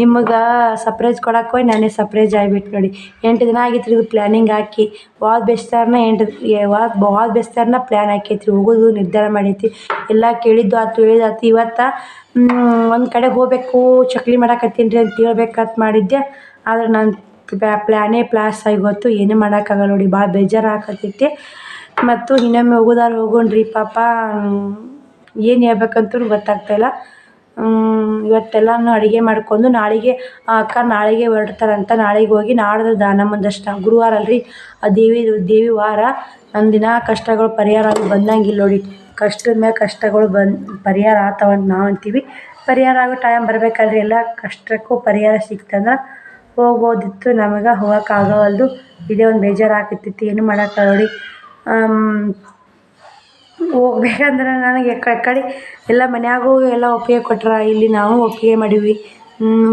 ನಿಮಗೆ ಸರ್ಪ್ರೈಸ್ ಕೊಡಕ್ಕೆ ಹೋಗಿ ನಾನೇ ಸರ್ಪ್ರೈಸ್ ಆಗಿಬಿಟ್ಟು ನೋಡಿ. ಎಂಟು ದಿನ ಆಗಿತ್ತು ರೀ ಇದು ಪ್ಲ್ಯಾನಿಂಗ್ ಹಾಕಿ. ಭಾಳ ಬೆಸ್ತಾರನ್ನ ಎಂಟು ಭಾಳ ಭಾಳ ಬೆಸ್ತಾರನ್ನ ಪ್ಲ್ಯಾನ್ ಹಾಕೈತಿ ರೀ ಹೋಗೋದು ನಿರ್ಧಾರ ಮಾಡೈತಿ. ಎಲ್ಲ ಕೇಳಿದ್ದು ಆಯ್ತು ಹೇಳಿದಾತು ಇವತ್ತು ಒಂದು ಕಡೆ ಹೋಗಬೇಕು, ಚಕ್ಲಿ ಮಾಡಕತ್ತೀನಿ ರೀ ಅಂತ ಹೇಳ್ಬೇಕಂತ ಮಾಡಿದ್ದೆ. ಆದ್ರೆ ನಾನು ಪ್ಲ್ಯಾನೇ ಪ್ಲಾಸ್ ಗೊತ್ತು ಏನೂ ಮಾಡೋಕ್ಕಾಗಲ್ಲ ನೋಡಿ. ಭಾಳ ಬೇಜಾರು ಹಾಕತ್ತೈತಿ ಮತ್ತು ಇನ್ನೊಮ್ಮೆ ಹೋಗೋದಾರ ಹೋಗೋಣ್ರಿ ಪಾಪ. ಏನು ಹೇಳ್ಬೇಕಂತೂ ಗೊತ್ತಾಗ್ತಾಯಿಲ್ಲ ಇವತ್ತೆಲ್ಲನೂ ಅಡುಗೆ ಮಾಡ್ಕೊಂಡು ನಾಳೆಗೆ, ಆ ಅಕ್ಕ ನಾಳೆಗೆ ಹೊರಡ್ತಾರಂತ. ನಾಳೆಗೆ ಹೋಗಿ ನಾಡ್ದು ದಾನ ಮುಂದಷ್ಟ. ಗುರುವಾರ ಅಲ್ರಿ, ಆ ದೇವಿ ದೇವಿ ವಾರ. ನನ್ನ ದಿನ ಕಷ್ಟಗಳು ಪರಿಹಾರ ಆಗಿ ಬಂದಂಗಿಲ್ಲ ನೋಡಿ. ಕಷ್ಟದ ಮೇಲೆ ಕಷ್ಟಗಳು ಬಂದು, ಪರಿಹಾರ ಆತವಂತ ನಾವು ಅಂತೀವಿ. ಪರಿಹಾರ ಆಗೋ ಟೈಮ್ ಬರಬೇಕಲ್ರಿ. ಎಲ್ಲ ಕಷ್ಟಕ್ಕೂ ಪರಿಹಾರ ಸಿಕ್ತಂದ್ರೆ ಹೋಗ್ಬೋದಿತ್ತು ನಮಗೆ ಹೋಗೋಕ್ಕಾಗವಲ್ದು ಇದೇ ಒಂದು ಬೇಜಾರು ಆಗತ್ತೈತಿ ಏನು ಮಾಡೋಕ್ಕಾಗಲ್ಲ ನೋಡಿ ಹೋಗ್ಬೇಕಂದ್ರೆ ನನಗೆ ಕಡೆ ಎಲ್ಲ ಮನ್ಯಾಗೂ ಎಲ್ಲ ಒಪ್ಪಿಗೆ ಕೊಟ್ರ, ಇಲ್ಲಿ ನಾವು ಒಪ್ಪಿಗೆ ಮಾಡೀವಿ.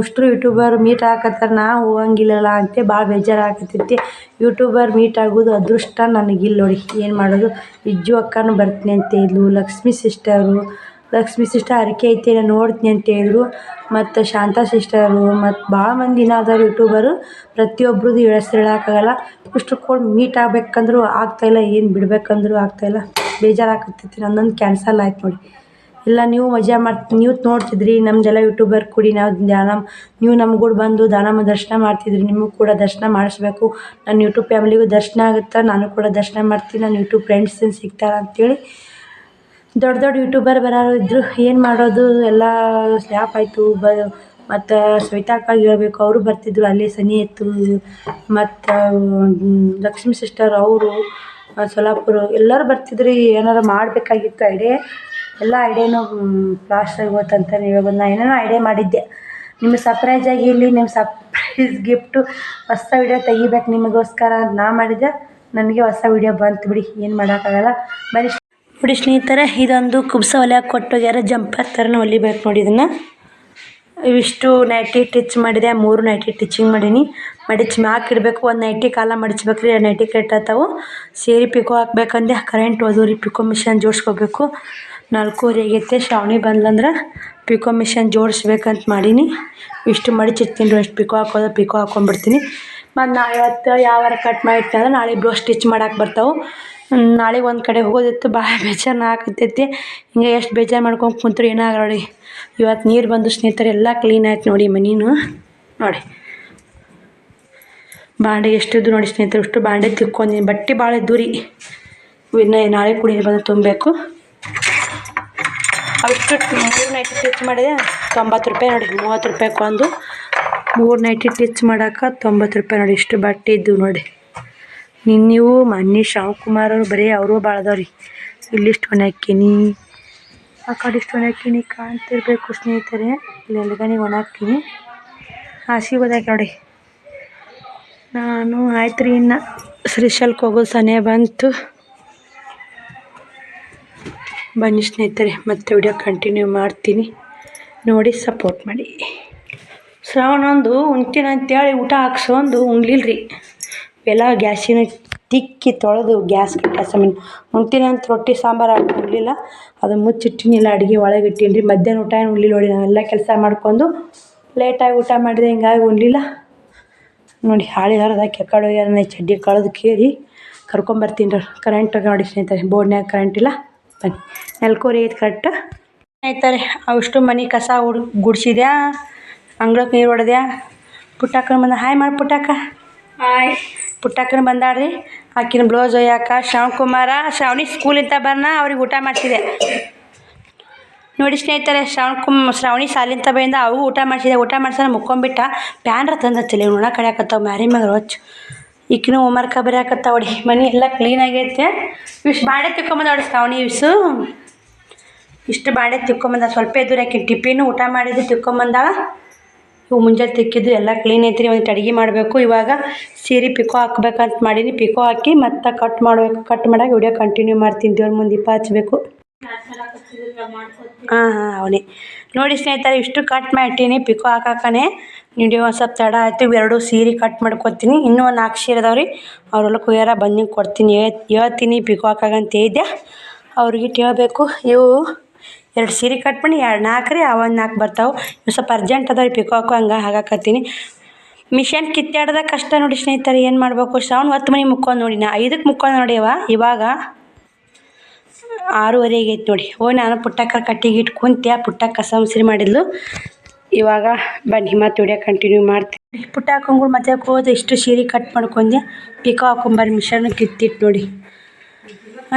ಅಷ್ಟು ಯೂಟ್ಯೂಬರ್ ಮೀಟ್ ಆಗಕತ್ತಾರ, ನಾ ಹೋಗಂಗಿಲ್ಲಲ್ಲ ಅಂತ ಭಾಳ ಬೇಜಾರು ಆಗತೈತಿ ಯೂಟ್ಯೂಬರ್ ಮೀಟ್ ಆಗೋದು ಅದೃಷ್ಟ ನನಗಿಲ್ಲ ನೋಡಿ. ಏನು ಮಾಡೋದು? ಇಜ್ಜು ಅಕ್ಕನೂ ಬರ್ತೀನಿ ಅಂತ ಹೇಳಿದ್ಲು ಲಕ್ಷ್ಮಿ ಸಿಸ್ಟರು ಲಕ್ಷ್ಮಿ ಸಿಸ್ಟರ್ ಅರಿಕೆ ಐತೆ ನಾನು ನೋಡ್ತೀನಿ ಅಂತ ಹೇಳಿದ್ರು. ಮತ್ತು ಶಾಂತಾ ಸಿಸ್ಟರು ಮತ್ತು ಭಾಳ ಮಂದಿ ಅದಾರ ಯೂಟ್ಯೂಬರು ಪ್ರತಿಯೊಬ್ರದ್ದು ಹೆಸ್ರು ಹೇಳೋಕ್ಕಾಗಲ್ಲ. ಇಷ್ಟು ಕೂಡ ಮೀಟ್ ಆಗ್ಬೇಕಂದ್ರೂ ಆಗ್ತಾಯಿಲ್ಲ ಏನು ಬಿಡ್ಬೇಕಂದ್ರೂ ಆಗ್ತಾಯಿಲ್ಲ ಬೇಜಾರು ಆಗತೈತಿ ನನ್ನೊಂದು ಕ್ಯಾನ್ಸಲ್ ಆಯ್ತು ನೋಡಿ. ಇಲ್ಲ, ನೀವು ಮಜಾ ಮಾಡ್ತಿ ನೀವು ನೋಡ್ತಿದ್ರಿ, ನಮ್ದೆಲ್ಲ ಯೂಟ್ಯೂಬರ್ ಕೂಡಿ ನಾವು ಧ್ಯಾನ, ನೀವು ನಮ್ಮ ಕೂಡ ಬಂದು ದಾನಮ್ಮ ದರ್ಶನ ಮಾಡ್ತಿದ್ರಿ, ನಿಮಗೂ ಕೂಡ ದರ್ಶನ ಮಾಡಿಸ್ಬೇಕು. ನನ್ನ ಯೂಟ್ಯೂಬ್ ಫ್ಯಾಮಿಲಿಗೂ ದರ್ಶನ ಆಗುತ್ತೆ? ನಾನು ಕೂಡ ದರ್ಶನ ಮಾಡ್ತೀನಿ, ನನ್ನ ಯೂಟ್ಯೂಬ್ ಫ್ರೆಂಡ್ಸ್ ಸಿಗ್ತಾರೆ ಅಂತೇಳಿ. ದೊಡ್ಡ ದೊಡ್ಡ ಯೂಟ್ಯೂಬರ್ ಬರೋರು ಇದ್ದರು ಏನು ಮಾಡೋದು? ಎಲ್ಲ ಸ್ಲ್ಯಾಪ್ ಆಯಿತು, ಬ, ಮತ್ತು ಶ್ವೇತಾಕ್ಕಾಗಿ ಹೇಳಬೇಕು, ಅವರು ಬರ್ತಿದ್ರು, ಅಲ್ಲಿ ಸನಿ ಇತ್ತು ಮತ್ತು ಲಕ್ಷ್ಮೀ ಸಿಸ್ಟರ್ ಅವರು ಸೊಲ್ಲಾಪುರ ಎಲ್ಲರೂ ಬರ್ತಿದ್ರು, ಏನಾರು ಮಾಡಬೇಕಾಗಿತ್ತು ಐಡಿಯಾ ಎಲ್ಲ ಐಡಿಯಾನು ಫ್ಲಾಶ್ ಆಗಿ ಹೋತಂತ ಹೇಳ್ಬೋದು. ನಾ ಏನೇನೋ ಐಡಿಯಾ ಮಾಡಿದ್ದೆ. ನಿಮ್ಮ ಸರ್ಪ್ರೈಸ್ ಆಗಿ ಇಲ್ಲಿ ನಿಮ್ಮ ಸರ್ಪ್ರೈಸ್ ಗಿಫ್ಟು ಹೊಸ ವಿಡಿಯೋ ತೆಗಿಬೇಕು ನಿಮಗೋಸ್ಕರ ಅಂತ ನಾ ಮಾಡಿದ್ದೆ. ನನಗೆ ಹೊಸ ವೀಡಿಯೋ ಬಂತು ಬಿಡಿ, ಏನು ಮಾಡೋಕ್ಕಾಗಲ್ಲ. ಬರೀ ಬಿಡಿ ಸ್ನೇಹಿತರೆ, ಇದೊಂದು ಕುಬ್ಸ ಹೊಲಿಯಕ್ಕೆ ಕೊಟ್ಟೋಗ್ಯಾರ, ಜಂಪರ್ ಥರನ ಹೊಲಿಬೇಕು ನೋಡಿ ಇದನ್ನು. ಇವಿಷ್ಟು ನೈಟಿ ಟಿಚ್ ಮಾಡಿದೆ, ಮೂರು ನೈಟಿ ಟಿಚಿಂಗ್ ಮಾಡೀನಿ. ಮಡಿಚ್ ಮ್ಯಾಕ್ ಇಡಬೇಕು, ಒಂದು ನೈಟಿ ಕಾಲ ಮಡಿಚ್ಬೇಕು ರೀ ನೈಟಿ ಕಟ್ಟಾತಾವು ಸೇರಿ ಪಿಕೋ ಹಾಕ್ಬೇಕಂದೆ ಕರೆಂಟ್ ಹೋದವು ರೀ, ಪಿಕೋ ಮಿಷನ್ ಜೋಡಿಸ್ಕೋಬೇಕು. ನಾಲ್ಕೂವರೆ ಆಗೈತೆ, ಶ್ರಾವಣಿ ಬಂದ್ಲಂದ್ರೆ ಪಿಕೋ ಮಿಷನ್ ಜೋಡಿಸ್ಬೇಕಂತ ಮಾಡೀನಿ. ಇಷ್ಟು ಮಡಿಚಿರ್ತೀನಿ ಅಷ್ಟು ಪಿಕೋ ಹಾಕೋದು, ಪಿಕೋ ಹಾಕೊಂಡ್ಬಿಡ್ತೀನಿ ಮತ್ತು ನಾ ಇವತ್ತು ಯಾವಾರ ಕಟ್ ಮಾಡಿರ್ತೀನಿ ಅಂದ್ರೆ, ನಾಳೆ ಬ್ಲೌಸ್ ಸ್ಟಿಚ್ ಮಾಡಕ್ಕೆ ಬರ್ತಾವೆ. ನಾಳೆ ಒಂದು ಕಡೆ ಹೋಗೋದಿತ್ತು ಭಾಳ ಬೇಜಾರು ಆಗತೈತಿ ಹಿಂಗೆ ಎಷ್ಟು ಬೇಜಾರು ಮಾಡ್ಕೊಂಡು ಕುಂತ್ರು ಏನಾಗಲ್ಲ ನೋಡಿ ಇವತ್ತು ನೀರು ಬಂದು ಸ್ನೇಹಿತರೆ, ಎಲ್ಲ ಕ್ಲೀನ್ ಆಯ್ತು ನೋಡಿ ಮನೀನು. ನೋಡಿ. ಬಾಂಡೆ ಎಷ್ಟಿದ್ದು ನೋಡಿ ಸ್ನೇಹಿತರು ಅಷ್ಟು ಬಾಂಡೆ ತಿಕ್ಕೊಂದಿನಿ ಬಟ್ಟೆ ಭಾಳ ಇದ್ದು ರೀ. ಇನ್ನು ನಾಳೆ ಕುಡಿ ಬಂದು ತುಂಬಬೇಕು. ಅಷ್ಟು ಮೂರು ನೈಟಿ ಸ್ಟಿಚ್ ಮಾಡಿದೆ. ತೊಂಬತ್ತು ರೂಪಾಯಿ ನೋಡಿ, ಮೂವತ್ತು ರೂಪಾಯಿಗೆ ಒಂದು ಮೂರು ನೈಟಿ ಸ್ಟಿಚ್ ಮಾಡೋಕೆ ತೊಂಬತ್ತು ರೂಪಾಯಿ ನೋಡಿ, ಇಷ್ಟು ಬಟ್ಟೆ ಇದ್ದು ನೋಡಿ. ನಿನ್ನೆವು ಮೊನ್ನೆ ಶಿವಕುಮಾರ್ ಅವರು, ಬರೀ ಅವರು ಭಾಳ ಅದಾವ್ರಿ ಇಲ್ಲಿಷ್ಟು ಒಣ ಹಾಕಿನಿ. ಆ ಕಡೆ ಇಷ್ಟು ಒಣ ಹಾಕೀನಿ ಕಾಣ್ತಿರ್ಬೇಕು ಸ್ನೇಹಿತರೆ. ಇಲ್ಲಿ ಎಲ್ಗನಿಗೆ ಒಣ ಹಾಕೀನಿ ಹಾಸಿಗೆ ಹೋದಾಗ ನೋಡಿ. ನಾನು ಆಯ್ತು ರೀ ಇನ್ನು ಶ್ರೀಶೈಲಕ್ಕೆ ಹೋಗೋ ಸನೆ ಬಂತು. ಬನ್ನಿ ಸ್ನೇಹಿತರೆ, ಮತ್ತೆ ವಿಡಿಯೋ ಕಂಟಿನ್ಯೂ ಮಾಡ್ತೀನಿ. ನೋಡಿ ಸಪೋರ್ಟ್ ಮಾಡಿ. ಶ್ರಾವಣೊಂದು ಉಣ್ತೀನಿ ಅಂತೇಳಿ ಊಟ ಹಾಕ್ಸೊಂದು ಉಣ್ಲಿಲ್ಲ ರೀ ಎಲ್ಲ ಗ್ಯಾಸಿನ ತಿಕ್ಕಿ ತೊಳೆದು ಗ್ಯಾಸ್ ಕೆಲಸ ಮಾಡಿ ಉಣ್ತೀನಿ ಅಂತ ರೊಟ್ಟಿ ಸಾಂಬಾರು ಹಾಕಿ ಉಣ್ಲಿಲ್ಲ. ಅದು ಮುಚ್ಚಿಟ್ಟಿನಿಲ್ಲ, ಅಡುಗೆ ಒಳಗೆ ಇಟ್ಟಿನಿ ರೀ ಮಧ್ಯಾಹ್ನ ಊಟ ಏನು ಉಣ್ಲಿಲ್ಲ ನೋಡಿ ನಾವೆಲ್ಲ ಕೆಲಸ ಮಾಡ್ಕೊಂಡು ಲೇಟಾಗಿ ಊಟ ಮಾಡಿದೆ, ಹಿಂಗಾಗಿ ಉಣ್ಲಿಲ್ಲ. ನೋಡಿ ಹಾಳೆ ಹರಿದ ಕೆಕ್ಕಡೆ ಹೋಗ್ಯಾರ ಚಡ್ಡಿ ಕಳೆದು ಕೇರಿ. ಕರ್ಕೊಂಬರ್ತೀನಿ ರೀ. ಕರೆಂಟ್ ನೋಡಿ ಸ್ನೇಹಿತರೆ ಬೋರ್ಡ್ನ್ಯಾಗ ಕರೆಂಟ್ ಇಲ್ಲ. ಬನ್ನಿ. ನೆಲ್ಕೋರಿ ಐತೆ ಕರೆಕ್ಟ್. ಸ್ನೇಹಿತರೆ ಅವಷ್ಟು ಮನೆ ಕಸ ಉಡ್ ಗುಡ್ಸಿದ್ಯಾ? ಅಂಗ್ಳಕ್ಕೆ ನೀರು ಹೊಡೆದ್ಯಾ? ಪುಟ್ಟಕ್ಕನ ಬಂದ ಹಾಯ್ ಮಾಡಿ ಪುಟ್ಟಕ್ಕ ಹಾಯ್. ಪುಟ್ಟಕ್ಕನ ಬಂದಾಡ್ರಿ ಆಕಿನ ಬ್ಲೌಸ್ ಒಯ್ಯಾಕ ಶ್ರವಣ್ ಕುಮಾರ ಶ್ರಾವಣಿ ಸ್ಕೂಲಿಂದ ಬರ್ನ ಅವ್ರಿಗೆ ಊಟ ಮಾಡಿಸಿದೆ. ನೋಡಿ ಸ್ನೇಹಿತರೆ, ಶ್ರಾವಣ ಕುಮ್ ಶ್ರಾವಣಿ ಸಾಲಿಂತ ತಬೆಯಿಂದ ಅವು ಊಟ ಮಾಡಿಸಿದೆ. ಊಟ ಮಾಡ್ಸಾರ ಮುಕ್ಕೊಂಬಿಟ್ಟ. ಪ್ಯಾನ್ರ ತಂದ ತಲೆ ನೋಡ ಕಡ್ಯಾಕತ್ತಾವ ಮ್ಯಾರಿ ಮ್ಯಾಗ ರೋಚ್ ಈಕಿನೂ ಹೋಮ್ವರ್ಕ ಬರೆಯಾಕತ್ತಾವ ಅವಡಿ. ಮನೆ ಎಲ್ಲ ಕ್ಲೀನ್ ಆಗೈತೆ. ಇಷ್ಟು ಬಾಡೆ ತಿಕ್ಕೊಂಬಂದ ನೋಡಿ ಶ್ರಾವಣಿ ಇವ್ಸು. ಇಷ್ಟು ಬಾಡೆ ತಿಕ್ಕೊಂಬಂದ ಸ್ವಲ್ಪ ಎದುರು ಆಕಿನ ಟಿಫಿನು ಊಟ ಮಾಡಿದ್ದು ತಿಕ್ಕೊಂಬಂದಾಳ. ಇವು ಮುಂಜಾನೆ ತಿಕ್ಕಿದ್ದು ಎಲ್ಲ ಕ್ಲೀನ್ ಐತ್ರಿ. ಒಂದು ಅಡುಗೆ ಮಾಡಬೇಕು. ಇವಾಗ ಸೀರೆ ಪಿಕೋ ಹಾಕ್ಬೇಕಂತ ಮಾಡೀನಿ. ಪಿಕೋ ಹಾಕಿ ಮತ್ತೆ ಕಟ್ ಮಾಡಬೇಕು. ಕಟ್ ಮಾಡಾಗ ವಿಡಿಯೋ ಕಂಟಿನ್ಯೂ ಮಾಡ್ತೀನಿ. ದೇವ್ರ ಮುಂದೆ ದೀಪ ಹಚ್ಬೇಕು. ಹಾಂ ಹಾಂ, ಅವನೇ. ನೋಡಿ ಸ್ನೇಹಿತರೆ, ಇಷ್ಟು ಕಟ್ ಮಾಡ್ತೀನಿ, ಪಿಕೋ ಹಾಕಾಕನೆ. ನೀಡಿ ಒಂದು ಸ್ವಲ್ಪ ತಡ ಆಯ್ತು, ಇವೆರಡು ಸೀರೆ ಕಟ್ ಮಾಡ್ಕೊತೀನಿ. ಇನ್ನೂ ಒಂದು ನಾಲ್ಕು ಸೀರೆ ಅದಾವೆ ರೀ ಅವ್ರ ಹೊಲಕ್ಕೆ ಹೋಗ್ಯಾರ ಬಂದು ಕೊಡ್ತೀನಿ ಹೇಳ್ತೀನಿ, ಪಿಕೋ ಹಾಕಾಗಂತ ಹೇಳಿದ್ದೆ ಅವ್ರಿಗೆ ಹೇಳಬೇಕು. ಇವು ಎರಡು ಸೀರೆ ಕಟ್ ಮಾಡಿ, ಎರಡು ನಾಲ್ಕು ರೀ ಒಂದು ನಾಲ್ಕು ಬರ್ತಾವೆ. ಇವು ಸ್ವಲ್ಪ ಅರ್ಜೆಂಟ್ ಅದಾವೆ ಪಿಕೋ ಹಾಕೋ, ಹಂಗೆ ಹಾಗಾಕತ್ತೀನಿ ಮಿಷನ್ ಕಿತ್ತಾಡ್ದಾಗ ಕಷ್ಟ ನೋಡಿ ಸ್ನೇಹಿತರೆ, ಏನು ಮಾಡಬೇಕು? ಶ್ರಾವಣ ಹತ್ತು ಮನೆ ಮುಕ್ಕೊಂಡು ನೋಡಿ, ನಾ ಐದಕ್ಕೆ ಮುಕ್ಕೊಂಡು ನೋಡಿವ, ಇವಾಗ. ಆರೂವರೆಗೆ ಐತೆ ನೋಡಿ. ಓ, ನಾನು ಪುಟ್ಟಕ್ಕ ಕಟ್ಟಿಗೆ ಇಟ್ಟು ಕುಂತೆ ಪುಟ್ಟಕ್ಕ ಕಸ ಮುಸ್ರಿ ಮಾಡಿದ್ಲು. ಇವಾಗ ಬನ್ನಿ ಮತ್ತೆ ವಿಡಿಯೋ ಕಂಟಿನ್ಯೂ ಮಾಡ್ತೀನಿ. ಪುಟ್ಟ ಹಾಕೊಂಡ್ಗಳು ಮತ್ತೆ ಹೋದ ಇಷ್ಟು ಸೀರೆ ಕಟ್ ಮಾಡ್ಕೊಂಡೆ ಪಿಕೋ ಹಾಕೊಂಬರ್ರಿ ಮಿಷನ್ ಕಿತ್ತಿಟ್ಟು ನೋಡಿ.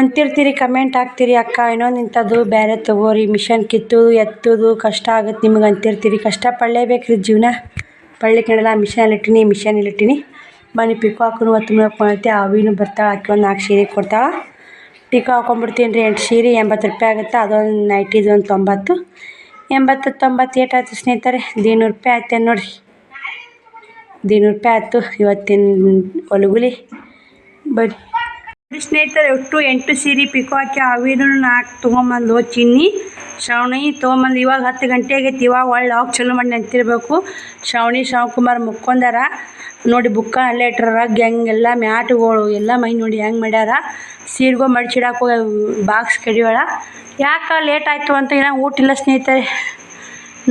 ಅಂತಿರ್ತೀರಿ ಕಮೆಂಟ್ ಹಾಕ್ತೀರಿ ಅಕ್ಕ. ಏನೋ ನಿಂತದು ಬೇರೆ ತಗೋರಿ. ಮಿಷನ್ ಕಿತ್ತೋದು, ಎತ್ತೋದು, ಕಷ್ಟ ಆಗುತ್ತೆ ನಿಮ್ಗೆ ಅಂತಿರ್ತೀರಿ. ಕಷ್ಟ ಪಡಲೇಬೇಕ್ರಿ ಜೀವನ. ಪಳ್ಳಿ ಕಣಲ್ಲ ಮಿಷನಲ್ಲಿ ಇಟ್ಟಿನಿ ಮಿಷನಲ್ಲಿ ಇಟ್ಟಿನಿ ಬನ್ನಿ ಪಿಕೋ ಹಾಕೊಂಡು ಹೊತ್ತು ಮಾಡ್ಕೊಂಡೈತೆ ಅವಿನೂ ಬರ್ತಾಳೆ, ಆಕೆ ಒಂದು ನಾಲ್ಕು ಸೀರೆ ಕೊಡ್ತಾಳೆ. ಪಿಕೋ ಹಾಕೊಂಡ್ಬಿಡ್ತೀನಿ ರೀ, ಎಂಟು ಸೀರೆ, ಎಂಬತ್ತು ರೂಪಾಯಿ ಆಗುತ್ತೆ? ಅದೊಂದು ನೈಟಿದು ಒಂದು ತೊಂಬತ್ತು. ಎಂಬತ್ತು, ತೊಂಬತ್ತು ಏಟು ಆಯ್ತು ಸ್ನೇಹಿತರೆ ಹದಿನೂರು ರೂಪಾಯಿ ಆಯ್ತು ನೋಡಿರಿ. ದೀನೂರು ರೂಪಾಯಿ ಆಯ್ತು ಇವತ್ತಿನ ಒಲುಗುಲಿ. ಬಟ್ ಸ್ನೇಹಿತರೆ, ಒಟ್ಟು ಎಂಟು ಸೀರೆ ಪಿಕೋ ಹಾಕಿ ಅವಿನೂ ನಾಲ್ಕು ತೊಗೊಂಬಂದು ಚಿನ್ನಿ ಶ್ರಾವಣಿ ತೊಗೊಂಬಂದು ಇವಾಗ ಹತ್ತು ಗಂಟೆ ಆಗೈತಿ, ಇವಾಗ ಒಳ್ಳೆ ಆಗಿ ಚಲೋ ಮಾಡಿ ನಿಂತಿರ್ಬೇಕು. ಶ್ರಾವಣಿ ಕುಮಾರ್ ಮುಕ್ಕೊಂಡಾರ. ನೋಡಿ ಬುಕ್ಕ ಅಲ್ಲೇ ಇಟ್ಟಾರ ಹೆಂಗೆಲ್ಲ ಮ್ಯಾಟ್ಗಳು ಎಲ್ಲ ಮೈ ನೋಡಿ ಹೆಂಗೆ ಮಾಡ್ಯಾರ. ಸೀರೆಗೋ ಮಡ್ಚಿಡಕ್ಕೆ ಬಾಕ್ಸ್ ಕಡಿಯೋಳ ಯಾಕೆ ಲೇಟ್ ಆಯಿತು ಅಂತ ಏನ ಊಟ ಇಲ್ಲ ಸ್ನೇಹಿತರೆ.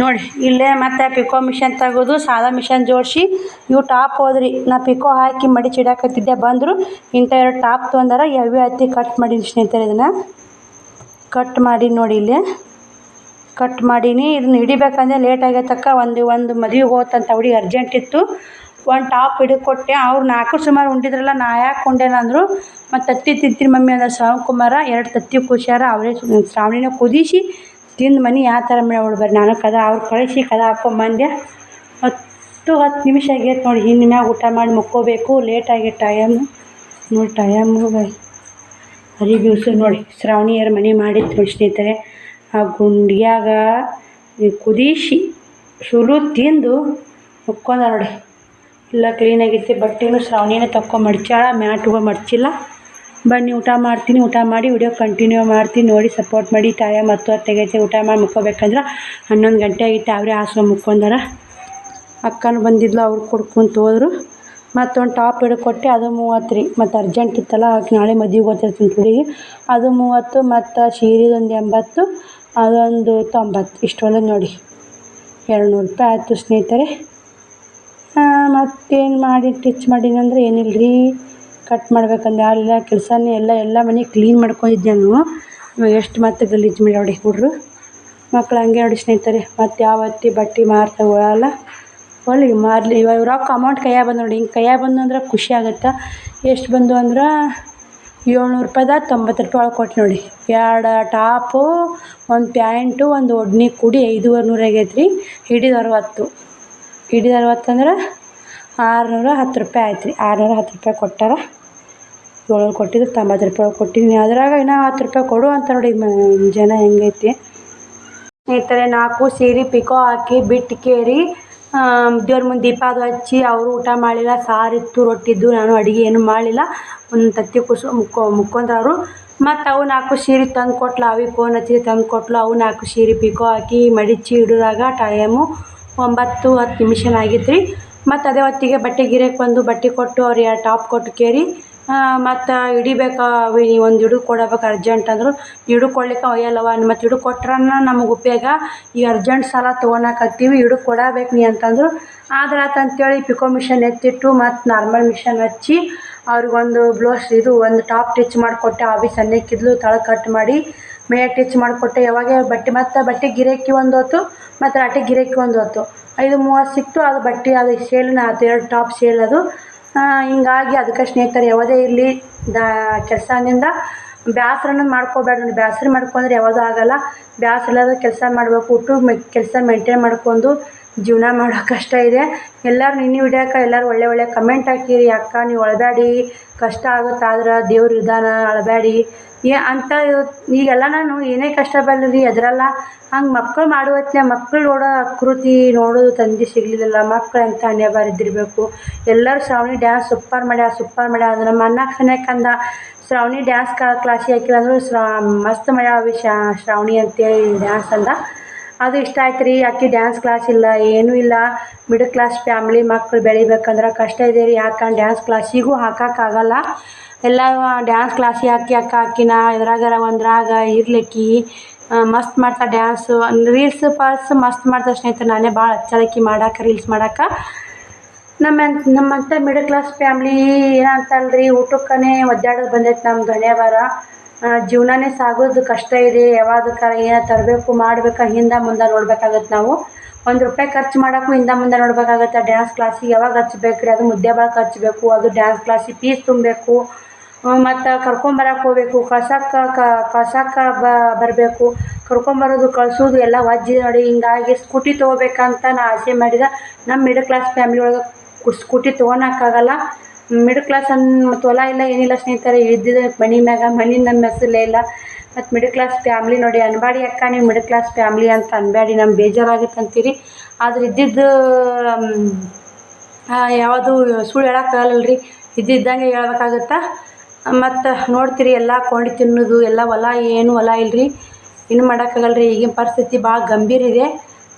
ನೋಡಿ, ಇಲ್ಲೇ ಮತ್ತೆ ಪಿಕೋ ಮಿಷನ್ ತೆಗೆದು ಸಾದಾ ಮಿಷನ್ ಜೋಡಿಸಿ, ಇವು ಟಾಪ್ ಹೋದ್ರಿ. ನಾ ಪಿಕೋ ಹಾಕಿ ಮಡಿಚಿ ಇಡಾಕತ್ತಿದ್ದೆ ಬಂದರು. ಇಂಥ ಎರಡು ಟಾಪ್ ತೊಗೊಂಡಾರ ಎವಿ ಹತ್ತಿ ಕಟ್ ಮಾಡೀನಿ ಸ್ನೇಹಿತರೆ ಇದನ್ನು. ಕಟ್ ಮಾಡಿ ನೋಡಿ ಇಲ್ಲಿ. ಕಟ್ ಮಾಡೀನಿ, ಇದನ್ನ ಹಿಡಿಬೇಕಂದ್ರೆ ಲೇಟ್ ಆಗೈತಕ್ಕ ಒಂದು ಒಂದು ಮದುವೆಗೆ ಹೋತಂತ ಹುಡುಗಿ ಅರ್ಜೆಂಟ್ ಇತ್ತು. ಒಂದು ಟಾಪ್ ಹಿಡಿದು ಕೊಟ್ಟೆ ಅವ್ರು ನಾಲ್ಕು ಸುಮಾರು ಉಂಡಿದ್ರಲ್ಲ, ನಾ ಯಾಕೆ ಉಂಡೇನಂದರು ಮತ್ತು ತತ್ತಿ ತಿಂತೀನಿ ಮಮ್ಮಿ ಅಂದ ಕುಮಾರ ಎರಡು ತತ್ತಿ ಕುಷ್ಯಾರ ಅವರೇ ಶ್ರಾವಣಿನ ಕುದಿಸಿ, ತಿಂದು ಮನೆ ಯಾವ ಥರ ಮಾಡಿ ಬರ್ರಿ, ನಾನು ಕದ, ಅವ್ರು ಕಳಿಸಿ ಕದ ಹಾಕ್ಕೊಂಬಂದೆ ಹತ್ತು ಹತ್ತು ನಿಮಿಷ ಆಗೈತೆ ನೋಡಿ ಹಿಂದಿನ ಮ್ಯಾಗ ಊಟ ಮಾಡಿ ಮುಕ್ಕೋಬೇಕು ಲೇಟಾಗಿ ಟೈಮ್. ನೋಡಿ ಟೈಮು ಹರಿ ದಿವಸ ನೋಡಿ, ಶ್ರಾವಣಿಯರ ಮನೆ ಮಾಡಿ ನೋಡಿ ಆ ಗುಂಡಿಯಾಗ ಕುದಿಸಿ ಸುಲು ತಿಂದು ಮುಕ್ಕೊಂಡ ನೋಡಿ. ಎಲ್ಲ ಕ್ಲೀನಾಗೈತಿ ಬಟ್ಟೆನೂ ಶ್ರಾವಣಿನೇ ತಕ್ಕೊ ಮಡ್ಚಾಳ ಮ್ಯಾಟ್ಗಳು ಮಡ್ಚಿಲ್ಲ. ಬನ್ನಿ, ಊಟ ಮಾಡ್ತೀನಿ, ಊಟ ಮಾಡಿ ವಿಡಿಯೋ ಕಂಟಿನ್ಯೂ ಮಾಡ್ತೀನಿ. ನೋಡಿ ಸಪೋರ್ಟ್ ಮಾಡಿ ಟೈಮ್ ಹತ್ತು ಹೊತ್ತಾಗೈತೆ ಊಟ ಮಾಡಿ ಮುಕ್ಕೋಬೇಕಂದ್ರೆ ಹನ್ನೊಂದು ಗಂಟೆ ಆಗಿತ್ತು ಅವರೇ ಹಾಸ್ಕೊಂಡು ಮುಕ್ಕೊಂಡಾರ. ಅಕ್ಕನೂ ಬಂದಿದ್ಲು, ಅವ್ರು ಕೊಡ್ಕೊಂತ ಹೋದ್ರು. ಮತ್ತೊಂದು ಟಾಪ್ ಹಿಡ್ಕೊಟ್ಟೆ, ಅದು ಮೂವತ್ತು ರೀ ಮತ್ತು ಅರ್ಜೆಂಟ್ ಇತ್ತಲ್ಲ, ಆಕೆ ನಾಳೆ ಮದ್ವೆಗೆ ಹೋಗ್ತಿರ್ತೀನಿ ಹುಡುಗಿ ಅದು ಮೂವತ್ತು, ಮತ್ತು ಸೀರೆದೊಂದು ಎಂಬತ್ತು, ಅದೊಂದು ತೊಂಬತ್ತು. ಇಷ್ಟು ಹೊಲದ ನೋಡಿ. ಎರಡು ನೂರು ರೂಪಾಯಿ ಆಯಿತು ಸ್ನೇಹಿತರೆ. ಮತ್ತೇನು ಮಾಡಿ ಟಿಚ್ ಮಾಡೀನಿ ಅಂದ್ರೆ ಏನಿಲ್ಲ ರೀ ಕಟ್ ಮಾಡ್ಬೇಕಂದ್ರೆ ಯಾರಿಲ್ಲ ಕೆಲಸನೇ ಎಲ್ಲ ಎಲ್ಲ ಮನೆ ಕ್ಲೀನ್ ಮಾಡ್ಕೊಂಡಿದ್ದೆ ನಾನು. ಇವಾಗ ಎಷ್ಟು ಮತ್ತೆ ಗಲೀಜ್ ಮಾಡಿ ನೋಡಿ ಹುಡ್ರು. ಮಕ್ಳು ಹಂಗೆ ನೋಡಿ ಸ್ನೇಹಿತರೆ, ಮತ್ತು ಯಾವತ್ತಿ ಬಟ್ಟೆ ಮಾರ್ತಾ ಹೋಗಲ್ಲ ಒಳ್ಳೆ ಮಾರಲಿ. ಇವಾಗ ರೊಕ್ಕ ಅಮೌಂಟ್ ಕೈಯಾಗ ಬಂದು ನೋಡಿ, ಹಿಂಗೆ ಕೈಯಾಗ ಬಂದು ಅಂದ್ರೆ ಖುಷಿ ಆಗುತ್ತೆ? ಎಷ್ಟು ಬಂದು ಅಂದ್ರೆ ಏಳ್ನೂರು ರೂಪಾಯ್ದ ತೊಂಬತ್ತು ರೂಪಾಯಿ ಒಳಗೆ ಕೊಟ್ಟು ನೋಡಿ. ಎರಡು ಟಾಪು, ಒಂದು ಪ್ಯಾಂಟು, ಒಂದು ಒಡ್ನಿ ಕೂಡಿ ಐದುವರೆ ನೂರು ಆಗೈತೆ ರೀ ಹಿಡಿದು ಅರವತ್ತು. ಹಿಡಿದು ಅರವತ್ತು ಅಂದ್ರೆ ಆರುನೂರ ಹತ್ತು ರೂಪಾಯಿ ಆಯ್ತು ರೀ ಆರುನೂರ ಹತ್ತು ರೂಪಾಯಿ ಕೊಟ್ಟಾರ. ಏಳ್ನೂರು ಕೊಟ್ಟಿದ್ರು ತೊಂಬತ್ತು ರೂಪಾಯಿ ಕೊಟ್ಟಿದ್ದೀನಿ ಅದ್ರಾಗ ಇನ್ನೂ ಹತ್ತು ರೂಪಾಯಿ ಕೊಡು ಅಂತ ನೋಡಿ ಜನ ಹೆಂಗೈತಿ. ಸ್ನೇಹಿತರೆ ನಾಲ್ಕು ಸೀರೆ ಪಿಕೋ ಹಾಕಿ ಬಿಟ್ಟು ಕೇರಿ ದೇವ್ರ ಮುಂದೆ ದೀಪ ಅದು ಹಚ್ಚಿ, ಅವರು ಊಟ ಮಾಡಲಿಲ್ಲ ಸಾರಿತ್ತು, ರೊಟ್ಟಿದ್ದು, ನಾನು ಅಡುಗೆ ಏನು ಮಾಡಲಿಲ್ಲ ಒಂದು ತತ್ತಿ ಕುಸು, ಮುಕ್ಕೊ ಮುಕ್ಕೊಂಡ್ರವರು ಮತ್ತು ಅವು ನಾಲ್ಕು ಸೀರೆ ತಂದು ಕೊಟ್ಲು, ಅವಿ ಫೋನ್ ಹಚ್ಚಿ ತಂದು ಕೊಟ್ಲು. ಅವು ನಾಲ್ಕು ಸೀರೆ ಪಿಕೋ ಹಾಕಿ, ಮಡಿಚಿ ಇಡೋದಾಗ ಟೈಮು ಒಂಬತ್ತು ಹತ್ತು ನಿಮಿಷನ ಆಗಿತ್ತು ರೀ ಮತ್ತು ಅದೇ ಹೊತ್ತಿಗೆ ಬಟ್ಟೆ ಗಿರಕ್ಕೆ ಬಂದು ಬಟ್ಟೆ ಕೊಟ್ಟು ಅವ್ರಿಗೆ ಟಾಪ್ ಕೊಟ್ಟು ಕೇರಿ ಮತ್ತು ಹಿಡಿಬೇಕಾ ಒಂದು ಇಡು ಕೊಡಬೇಕು ಅರ್ಜೆಂಟ್ ಅಂದರು. ಹಿಡು ಕೊಡ್ಲಿಕ್ಕೆ ಒಯ್ಯಲ್ಲವ ಮತ್ತು ಹಿಡು ಕೊಟ್ರನ್ನ ನಮಗೆ ಉಪಯೋಗ. ಈ ಅರ್ಜೆಂಟ್ ಸಾಲ ತೊಗೊಳಕತ್ತೀವಿ ಹಿಡು ಕೊಡಬೇಕು ನೀ ಅಂತಂದರು. ಆದ್ರೆ ಆತು ಅಂತೇಳಿ ಪಿಕೋ ಮಿಷನ್ ಎತ್ತಿಟ್ಟು ಮತ್ತು ನಾರ್ಮಲ್ ಮಿಷನ್ ಹಚ್ಚಿ ಅವ್ರಿಗೊಂದು ಬ್ಲೌಸ್ ಇದು ಒಂದು ಟಾಪ್ ಟಿಚ್ ಮಾಡಿಕೊಟ್ಟೆ ಆವಿ ಸಣ್ಣಕ್ಕಿದ್ಲು ತಳ ಕಟ್ ಮಾಡಿ ಮೇಲೆ ಟಿಚ್ ಮಾಡಿಕೊಟ್ಟೆ. ಯಾವಾಗ ಬಟ್ಟೆ ಮತ್ತು ಬಟ್ಟೆ ಗಿರಾಕಿ ಒಂದು ಹೊತ್ತು, ಮತ್ತು ರಾಟೆ ಗಿರೇಕಿ ಒಂದು ಹೊತ್ತು. ಐದು ಮೂವತ್ತು ಸಿಕ್ತು, ಅದು ಬಟ್ಟೆ, ಅದು ಸೇಲ್ನ ಅದು ಎರಡು ಟಾಪ್ ಸೇಲ್ ಅದು. ಹಿಂಗಾಗಿ ಅದಕ್ಕೆ ಸ್ನೇಹಿತರು, ಯಾವುದೇ ಇರಲಿ, ದಾ, ಕೆಲಸದಿಂದ ಬೇಸ್ರನ ಮಾಡ್ಕೋಬೇಡ್ರಿ. ಬೇಸ್ರ ಮಾಡ್ಕೊಂಡ್ರೆ ಯಾವುದೂ ಆಗೋಲ್ಲ. ಬೇಸ್ರ ಕೆಲಸ ಮಾಡಬೇಕು ಹುಟ್ಟು ಮೆ, ಕೆಲಸ ಮೇಂಟೈನ್ ಮಾಡ್ಕೊಂಡು ಜೀವನ ಮಾಡೋ ಕಷ್ಟ ಇದೆ. ಎಲ್ಲರೂ ನಿನ್ನೆ ವಿಡಿಯೋಕ್ಕೆ ಎಲ್ಲರೂ ಒಳ್ಳೆ ಒಳ್ಳೆ ಕಮೆಂಟ್ ಹಾಕಿರಿ. ಅಕ್ಕ, ನೀವು ಅಳಬೇಡಿ ಕಷ್ಟ ಆಗುತ್ತೆ ಆದ್ರೆ ದೇವ್ರ ವಿಧಾನ ಅಳಬೇಡಿ ಏ, ಅಂತ ಈಗೆಲ್ಲ ನಾನು ಏನೇ ಕಷ್ಟ ಬರಲಿ ಎದರಲ್ಲ. ಹಂಗೆ ಮಕ್ಕಳು ಮಾಡೋ ಹೊತ್ನ್ಯಾಗ ಮಕ್ಕಳು ನೋಡೋ ಆಕೃತಿ ನೋಡೋದು ತಂದೆ ಸಿಗಲಿಲ್ಲ ಮಕ್ಳು ಅಂತ ಹಣೆ ಬರಿದಿರಬೇಕು ಎಲ್ಲರೂ ಶ್ರಾವಣಿ ಡ್ಯಾನ್ಸ್ ಸೂಪರ್ ಮಾಡ್ಯಾಳ ಸೂಪರ್ ಮಾಡ್ಯಾಳ ಅದು ನಮ್ಮ ಅಣ್ಣ ಸನೇಕಂದ ಶ್ರಾವಣಿ ಡ್ಯಾನ್ಸ್ ಕ್ಲಾಸಿಗೆ ಹಾಕಿಲ್ಲ ಅಂದ್ರೆ, ಶ್ರಾ ಮಸ್ತ್ ಮಾಡ್ಯಾಳ ಅವಿ ಶ್ರಾವಣಿ ಅಂತೇಳಿ ಡ್ಯಾನ್ಸ್ ಅಂದ. ಅದು ಇಷ್ಟ ಆಯ್ತು ರೀ ಆಕೆ ಡ್ಯಾನ್ಸ್ ಕ್ಲಾಸ್ ಇಲ್ಲ, ಏನೂ ಇಲ್ಲ. ಮಿಡಲ್ ಕ್ಲಾಸ್ ಫ್ಯಾಮ್ಲಿ ಮಕ್ಕಳು ಬೆಳಿಬೇಕಂದ್ರೆ ಕಷ್ಟ ಇದೆ ರೀ. ಯಾಕಂದ್ರೆ ಡ್ಯಾನ್ಸ್ ಕ್ಲಾಸಿಗೂ ಹಾಕೋಕ್ಕಾಗಲ್ಲ ಎಲ್ಲ ಡ್ಯಾನ್ಸ್ ಕ್ಲಾಸಿಗೆ ಹಾಕಿ ಅಕ್ಕ ಹಾಕಿನ ಎದ್ರಾಗಾರ ಒಂದ್ರಾಗ ಇರ್ಲಿಕ್ಕಿ ಮಸ್ತ್ ಮಾಡ್ತಾ ಡ್ಯಾನ್ಸು ರೀಲ್ಸ್ ಪಾಲ್ಸ್ ಮಸ್ತ್ ಮಾಡ್ತಾ ಸ್ನೇಹಿತರೆ, ನಾನೇ ಭಾಳ ಹಚ್ಚಳಕಿ ಮಾಡಕ್ಕೆ ರೀಲ್ಸ್ ಮಾಡಕ್ಕೆ ನಮ್ಮ ನಮ್ಮಂಥ ಮಿಡಲ್ ಕ್ಲಾಸ್ ಫ್ಯಾಮ್ಲಿ ಏನಂತಲ್ರಿ ಊಟಕ್ಕನೇ ಒದ್ದಾಡೋದು ಬಂದೈತೆ ನಮ್ಮ ಗಣ್ಯವಾರ. ಜೀವನನೇ ಸಾಗೋದು ಕಷ್ಟ ಇದೆ ಯಾವಾಗಕ್ಕಾರ ಏನೋ ತರಬೇಕು, ಮಾಡ್ಬೇಕು, ಹಿಂದೆ ಮುಂದೆ ನೋಡ್ಬೇಕಾಗತ್ತೆ ನಾವು. ಒಂದು ರೂಪಾಯಿ ಖರ್ಚು ಮಾಡೋಕ್ಕೂ ಹಿಂದೆ ಮುಂದೆ ನೋಡ್ಬೇಕಾಗತ್ತೆ ಡ್ಯಾನ್ಸ್ ಕ್ಲಾಸಿಗೆ ಯಾವಾಗ ಹಚ್ಬೇಕು ಅದು ಮುದ್ದೆ ಬಾಳಕ್ಕೆ ಹಚ್ಬೇಕು ಅದು ಡ್ಯಾನ್ಸ್ ಕ್ಲಾಸಿಗೆ ಫೀಸ್ ತುಂಬಬೇಕು. ಮತ್ತು ಕರ್ಕೊಂಬರಕ್ಕೆ ಹೋಗ್ಬೇಕು ಕಳ್ಸಕ್ಕೆ ಕಳ್ಸಕ್ಕೆ ಬರಬೇಕು. ಕರ್ಕೊಂಬರೋದು ಕಳ್ಸೋದು ಎಲ್ಲ ವಜ್ಜಿ ನೋಡಿ, ಹಿಂಗಾಗಿ ಸ್ಕೂಟಿ ತೊಗೋಬೇಕಂತ ನಾ ಆಸೆ ಮಾಡಿದ. ನಮ್ಮ ಮಿಡಲ್ ಕ್ಲಾಸ್ ಫ್ಯಾಮಿಲಿ ಒಳಗೆ ಸ್ಕೂಟಿ ತೊಗೊಳಕ್ಕಾಗಲ್ಲ ಮಿಡಲ್ ಕ್ಲಾಸ್ ಅನ್, ತೊಲ ಇಲ್ಲ, ಏನಿಲ್ಲ ಸ್ನೇಹಿತರೆ ಇದ್ದಿದ್ದೆ ಮನೆ ಮ್ಯಾಗ, ಮನೆ ನಮ್ಮ ಹೆಸರಲ್ಲೇ ಇಲ್ಲ. ಮತ್ತು ಮಿಡಲ್ ಕ್ಲಾಸ್ ಫ್ಯಾಮ್ಲಿ ನೋಡಿ, ಅನ್ಬಾಡಿ ಅಕ್ಕ, ನೀವು ಮಿಡಲ್ ಕ್ಲಾಸ್ ಫ್ಯಾಮ್ಲಿ ಅಂತ ಅನ್ಬೇಡಿ ನಮ್ಮ ಬೇಜಾರಾಗುತ್ತೆ ಅಂತೀರಿ. ಆದ್ರೆ ಇದ್ದಿದ್ದು ಯಾವುದು ಸುಳ್ಳು ಹೇಳೋಕ್ಕಾಗಲ್ಲ ರೀ ಇದ್ದಿದ್ದಂಗೆ ಹೇಳ್ಬೇಕಾಗತ್ತೆ? ಮತ್ತು ನೋಡ್ತೀರಿ ಎಲ್ಲ ಕೊಂಡು ತಿನ್ನೋದು, ಎಲ್ಲ ಹೊಲ ಏನು ಹೊಲ ಇಲ್ಲ ರೀ ಏನು ಮಾಡೋಕ್ಕಾಗಲ್ಲ ರೀ ಈಗಿನ ಪರಿಸ್ಥಿತಿ ಭಾಳ ಗಂಭೀರ ಇದೆ.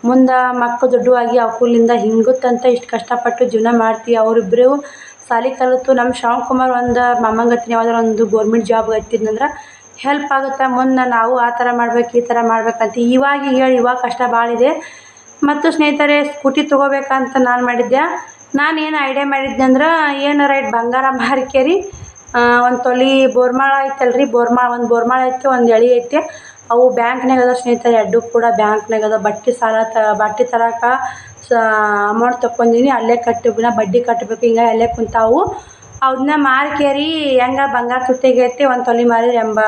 ಮುಂದೆ ಮಕ್ಕಳು ದೊಡ್ಡವಾಗಿ ಅವಕೂಲಿಂದ ಹಿಂಗುತ್ತಂತ ಇಷ್ಟು ಕಷ್ಟಪಟ್ಟು ಜೀವನ ಮಾಡ್ತೀವಿ. ಅವರಿಬ್ಬರು ಸಾಲಿ ಕಲಿತು ನಮ್ಮ ಶ್ರಾವಣ್ ಕುಮಾರ್ ಒಂದು ಮಾಮಂಗತ್ತಿನ ಯಾವ್ದಾರ ಒಂದು ಗೋರ್ಮೆಂಟ್ ಜಾಬ್ ಹತ್ತಿದ್ನಂದ್ರೆ ಹೆಲ್ಪ್ ಆಗುತ್ತೆ ಮುಂದೆ ನಾವು ಆ ಥರ ಮಾಡ್ಬೇಕು, ಈ ಥರ ಮಾಡ್ಬೇಕಂತ ಇವಾಗ ಹೇಳಿ, ಇವಾಗ ಕಷ್ಟ ಭಾಳ ಇದೆ. ಮತ್ತು ಸ್ನೇಹಿತರೆ, ಸ್ಕೂಟಿ ತೊಗೋಬೇಕಂತ ನಾನು ಮಾಡಿದ್ದೆ. ನಾನು ಏನು ಐಡಿಯಾ ಮಾಡಿದ್ದೆ ಅಂದ್ರೆ ಏನು ರೈಟ್ ಬಂಗಾರ ಮಾರಿಕೇರಿ. ಒಂದು ತೊಲಿ ಬೋರ್ಮಾಳ ಐತಲ್ರಿ, ಬೋರ್ಮಾಳ, ಒಂದು ಬೋರ್ಮಾಳ ಐತಿ, ಒಂದು ಎಳೆ ಐತಿ. ಅವು ಬ್ಯಾಂಕ್ನಾಗ ಅದ ಸ್ನೇಹಿತರೆ ಎರಡು ಕೂಡ ಬ್ಯಾಂಕ್ನಾಗ ಅದ ಬಟ್ಟೆ ಸಾಲ ತ, ಬಟ್ಟೆ ತರಾಕ ಸ ಅಮೌಂಟ್ ತಗೊಂಡಿನಿ ಅಲ್ಲೇ ಕಟ್ಟಿ ನಾ ಬಡ್ಡಿ ಕಟ್ಟಬೇಕು ಹಿಂಗೆ ಅಲ್ಲೇ ಕುಂತಾವು. ಅವನ್ನ ಮಾರ್ಕೇರಿ ಹೆಂಗ ಬಂಗಾರ ತುಟ್ಟಿಗೈತಿ ಒಂದು ತೊಲಿ ಮಾರಿದ್ರೆ ಎಂಬ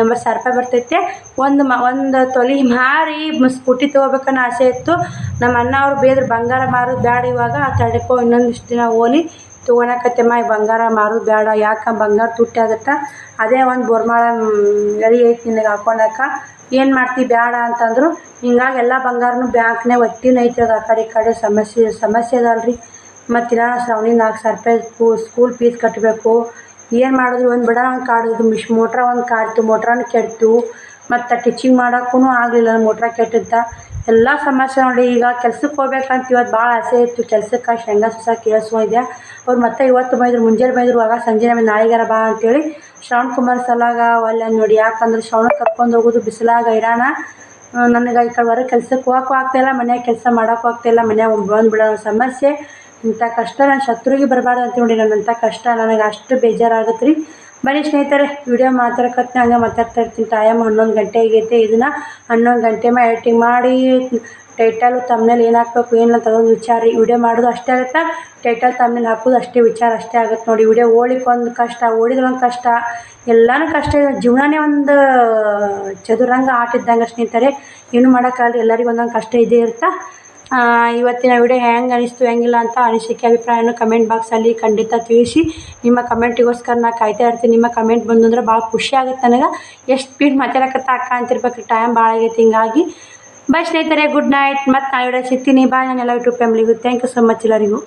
ಎಂಬ ಸಾವಿರ ರೂಪಾಯಿ ಬರ್ತೈತೆ. ಒಂದು ಮ, ಒಂದು ತೊಲಿ ಮಾರಿ ಸ್ಕೂಟಿ ತೊಗೋಬೇಕನ್ನೋ ಆಸೆ ಇತ್ತು. ನಮ್ಮ ಅಣ್ಣ ಅವ್ರು ಬೇದ್ರೆ ಬಂಗಾರ ಮಾರೋದು ಬ್ಯಾಡ ಇವಾಗ. ತಡೆಕೋ ಇನ್ನೊಂದಿಷ್ಟು ದಿನ ಹೋಗ್ಲಿ ತೊಗೊಳಕತ್ತೆಮ್ಮ ಬಂಗಾರ ಮಾರೋದು ಬೇಡ ಯಾಕೆ ಬಂಗಾರ ತುಟ್ಟಿ ಆಗುತ್ತೆ? ಅದೇ ಒಂದು ಬೋರ್ಮಾಳ ಎಳಿ ಐತಿ ನಿನಗೆ ಹಾಕೊಳಕ. ಏನು ಮಾಡ್ತಿ ಬೇಡ ಅಂತಂದ್ರು, ಹಿಂಗಾಗಿ ಎಲ್ಲ ಬಂಗಾರನು ಬ್ಯಾಂಕ್ನೇ ಒಟ್ಟಿನ ಐತಿ ಅದು ಆ ಕಡೆ, ಈ ಕಡೆ ಸಮಸ್ಯೆ ಸಮಸ್ಯೆ ಅದಲ್ರಿ. ಮತ್ತು ಇನ್ನು ಶ್ರಾವಣಿ ನಾಲ್ಕು ಸಾವಿರ ರೂಪಾಯಿ ಸ್ಕೂಲ್ ಫೀಸ್ ಕಟ್ಟಬೇಕು ಏನು ಮಾಡಿದ್ರು ಒಂದು ಬಿಡ ಒಂದು ಕಾಡಿದ್ರು ಮಿಶ್ ಮೋಟ್ರ ಒಂದು ಕಾಡ್ತು ಮೋಟ್ರನ್ನು ಕೆಡ್ತು. ಮತ್ತು ಟಿಚಿಂಗ್ ಮಾಡೋಕ್ಕೂ ಆಗಲಿಲ್ಲ ಮೋಟ್ರ ಕೆಟ್ಟಿದ್ದ. ಎಲ್ಲ ಸಮಸ್ಯೆ ನೋಡಿ ಈಗ ಕೆಲ್ಸಕ್ಕೆ ಹೋಗ್ಬೇಕಂತ ಇವತ್ತು ಭಾಳ ಆಸೆ ಇತ್ತು. ಕೆಲ್ಸಕ್ಕೆ ಶೇಂಗಾ ಸುಸ ಕೇಳಿಸ್ಕೊಂಡಿದ್ದೆ ಅವ್ರು ಮತ್ತೆ ಇವತ್ತು ಬೈದರು ಮುಂಜಾನೆ ಬೈದರು ಆಗ ಸಂಜೆ ನಮಗೆ ನಾಳೆಗಾರ ಬಾ ಅಂತೇಳಿ ಶ್ರವಣ್ ಕುಮಾರ್ ಸಲಾಗ ಅಲ್ಲ ನೋಡಿ, ಯಾಕಂದ್ರೆ ಶ್ರವಣ ಕರ್ಕೊಂಡು ಹೋಗೋದು ಬಿಸಿಲಾಗ ಹೈರಾಣ. ನನಗೆ ಈ ಕಡೆ ಹೊರಗೆ ಕೆಲ್ಸಕ್ಕೆ ಹೋಗಕ್ಕೂ ಆಗ್ತಾಯಿಲ್ಲ ಮನ್ಯಾಗ ಕೆಲಸ ಮಾಡೋಕ್ಕೂ ಆಗ್ತಾಯಿಲ್ಲ ಮನ್ಯಾಗ ಬಂದುಬಿಡೋ ಸಮಸ್ಯೆ. ಇಂಥ ಕಷ್ಟ ನಾನು ಶತ್ರುಗೆ ಬರಬಾರ್ದು ಅಂತ ನೋಡಿ, ನನ್ನಂಥ ಕಷ್ಟ ನನಗೆ ಅಷ್ಟು ಬೇಜಾರಾಗುತ್ತೆ ರೀ ಬನ್ನಿ ಸ್ನೇಹಿತರೆ, ವಿಡಿಯೋ ಮಾತಾಡಕತ್ನ, ಹಂಗೆ ಮಾತಾಡ್ತಾ ಇರ್ತೀನಿ. ಟೈಮ್ ಹನ್ನೊಂದು ಗಂಟೆ ಆಗೈತೆ ಇದನ್ನು ಹನ್ನೊಂದು ಗಂಟೆ ಮೇಲೆ ಎಡಿಟಿಂಗ್ ಮಾಡಿ ಟೈಟಲು ತಮ್ಮನೇಲಿ ಏನು ಹಾಕ್ಬೇಕು ಏನು ಅದೊಂದು ವಿಚಾರ ರೀ ವಿಡಿಯೋ ಮಾಡೋದು ಅಷ್ಟೇ ಆಗುತ್ತೆ? ಟೈಟಲ್ ತಮ್ಮನೇಲಿ ಹಾಕೋದು ಅಷ್ಟೇ ವಿಚಾರ ಅಷ್ಟೇ ಆಗುತ್ತೆ ನೋಡಿ. ವಿಡಿಯೋ ಓಡ್ಲಿಕ್ಕೆ ಒಂದು ಕಷ್ಟ ಓಡಿದ್ರೆ ಒಂದು ಕಷ್ಟ. ಎಲ್ಲನೂ ಕಷ್ಟ. ಇದೆ ಜೀವನನೇ ಒಂದು ಚದುರಂಗ ಆಟ ಇದ್ದಂಗೆ ಸ್ನೇಹಿತರೆ ಏನು ಮಾಡೋಕ್ಕಾಗಲ್ಲ. ಎಲ್ಲರಿಗೂ ಒಂದೊಂದು ಕಷ್ಟ ಇದ್ದೇ ಇರುತ್ತೆ? ಇವತ್ತಿನ ವಿಡಿಯೋ ಹೆಂಗೆ ಅನಿಸ್ತು, ಹೆಂಗಿಲ್ಲ ಅಂತ ಅನಿಸಿಕೆ ಅಭಿಪ್ರಾಯನೂ ಕಮೆಂಟ್ ಬಾಕ್ಸಲ್ಲಿ ಖಂಡಿತ ತಿಳಿಸಿ. ನಿಮ್ಮ ಕಮೆಂಟಿಗೋಸ್ಕರ ನಾ ಕಾಯ್ತಾ ಇರ್ತೀನಿ. ನಿಮ್ಮ ಕಮೆಂಟ್ ಬಂದು ಅಂದ್ರೆ ಭಾಳ ಖುಷಿ ಆಗುತ್ತೆ ನನಗೆ. ಎಷ್ಟು ಸ್ಪೀಡ್ ಮಾತಾಡಕತ್ತ ಅಕ್ಕ ಅಂತಿರ್ಬೇಕು. ಟೈಮ್ ಭಾಳ ಆಗೈತೆ. ಹಿಂಗಾಗಿ ಬಾಯ್ ಸ್ನೇಹಿತರೆ ಗುಡ್ ನೈಟ್ ಮತ್ತೆ ನಾಳೆ ಸಿಗ್ತೀನಿ. ಬಾಯ್ ನಾನೆಲ್ಲ ಯೂಟ್ಯೂಬ್ ಫ್ಯಾಮಿಲಿಗೂ ಥ್ಯಾಂಕ್ ಯು ಸೊ ಮಚ್ ಎಲ್ಲರಿಗೂ.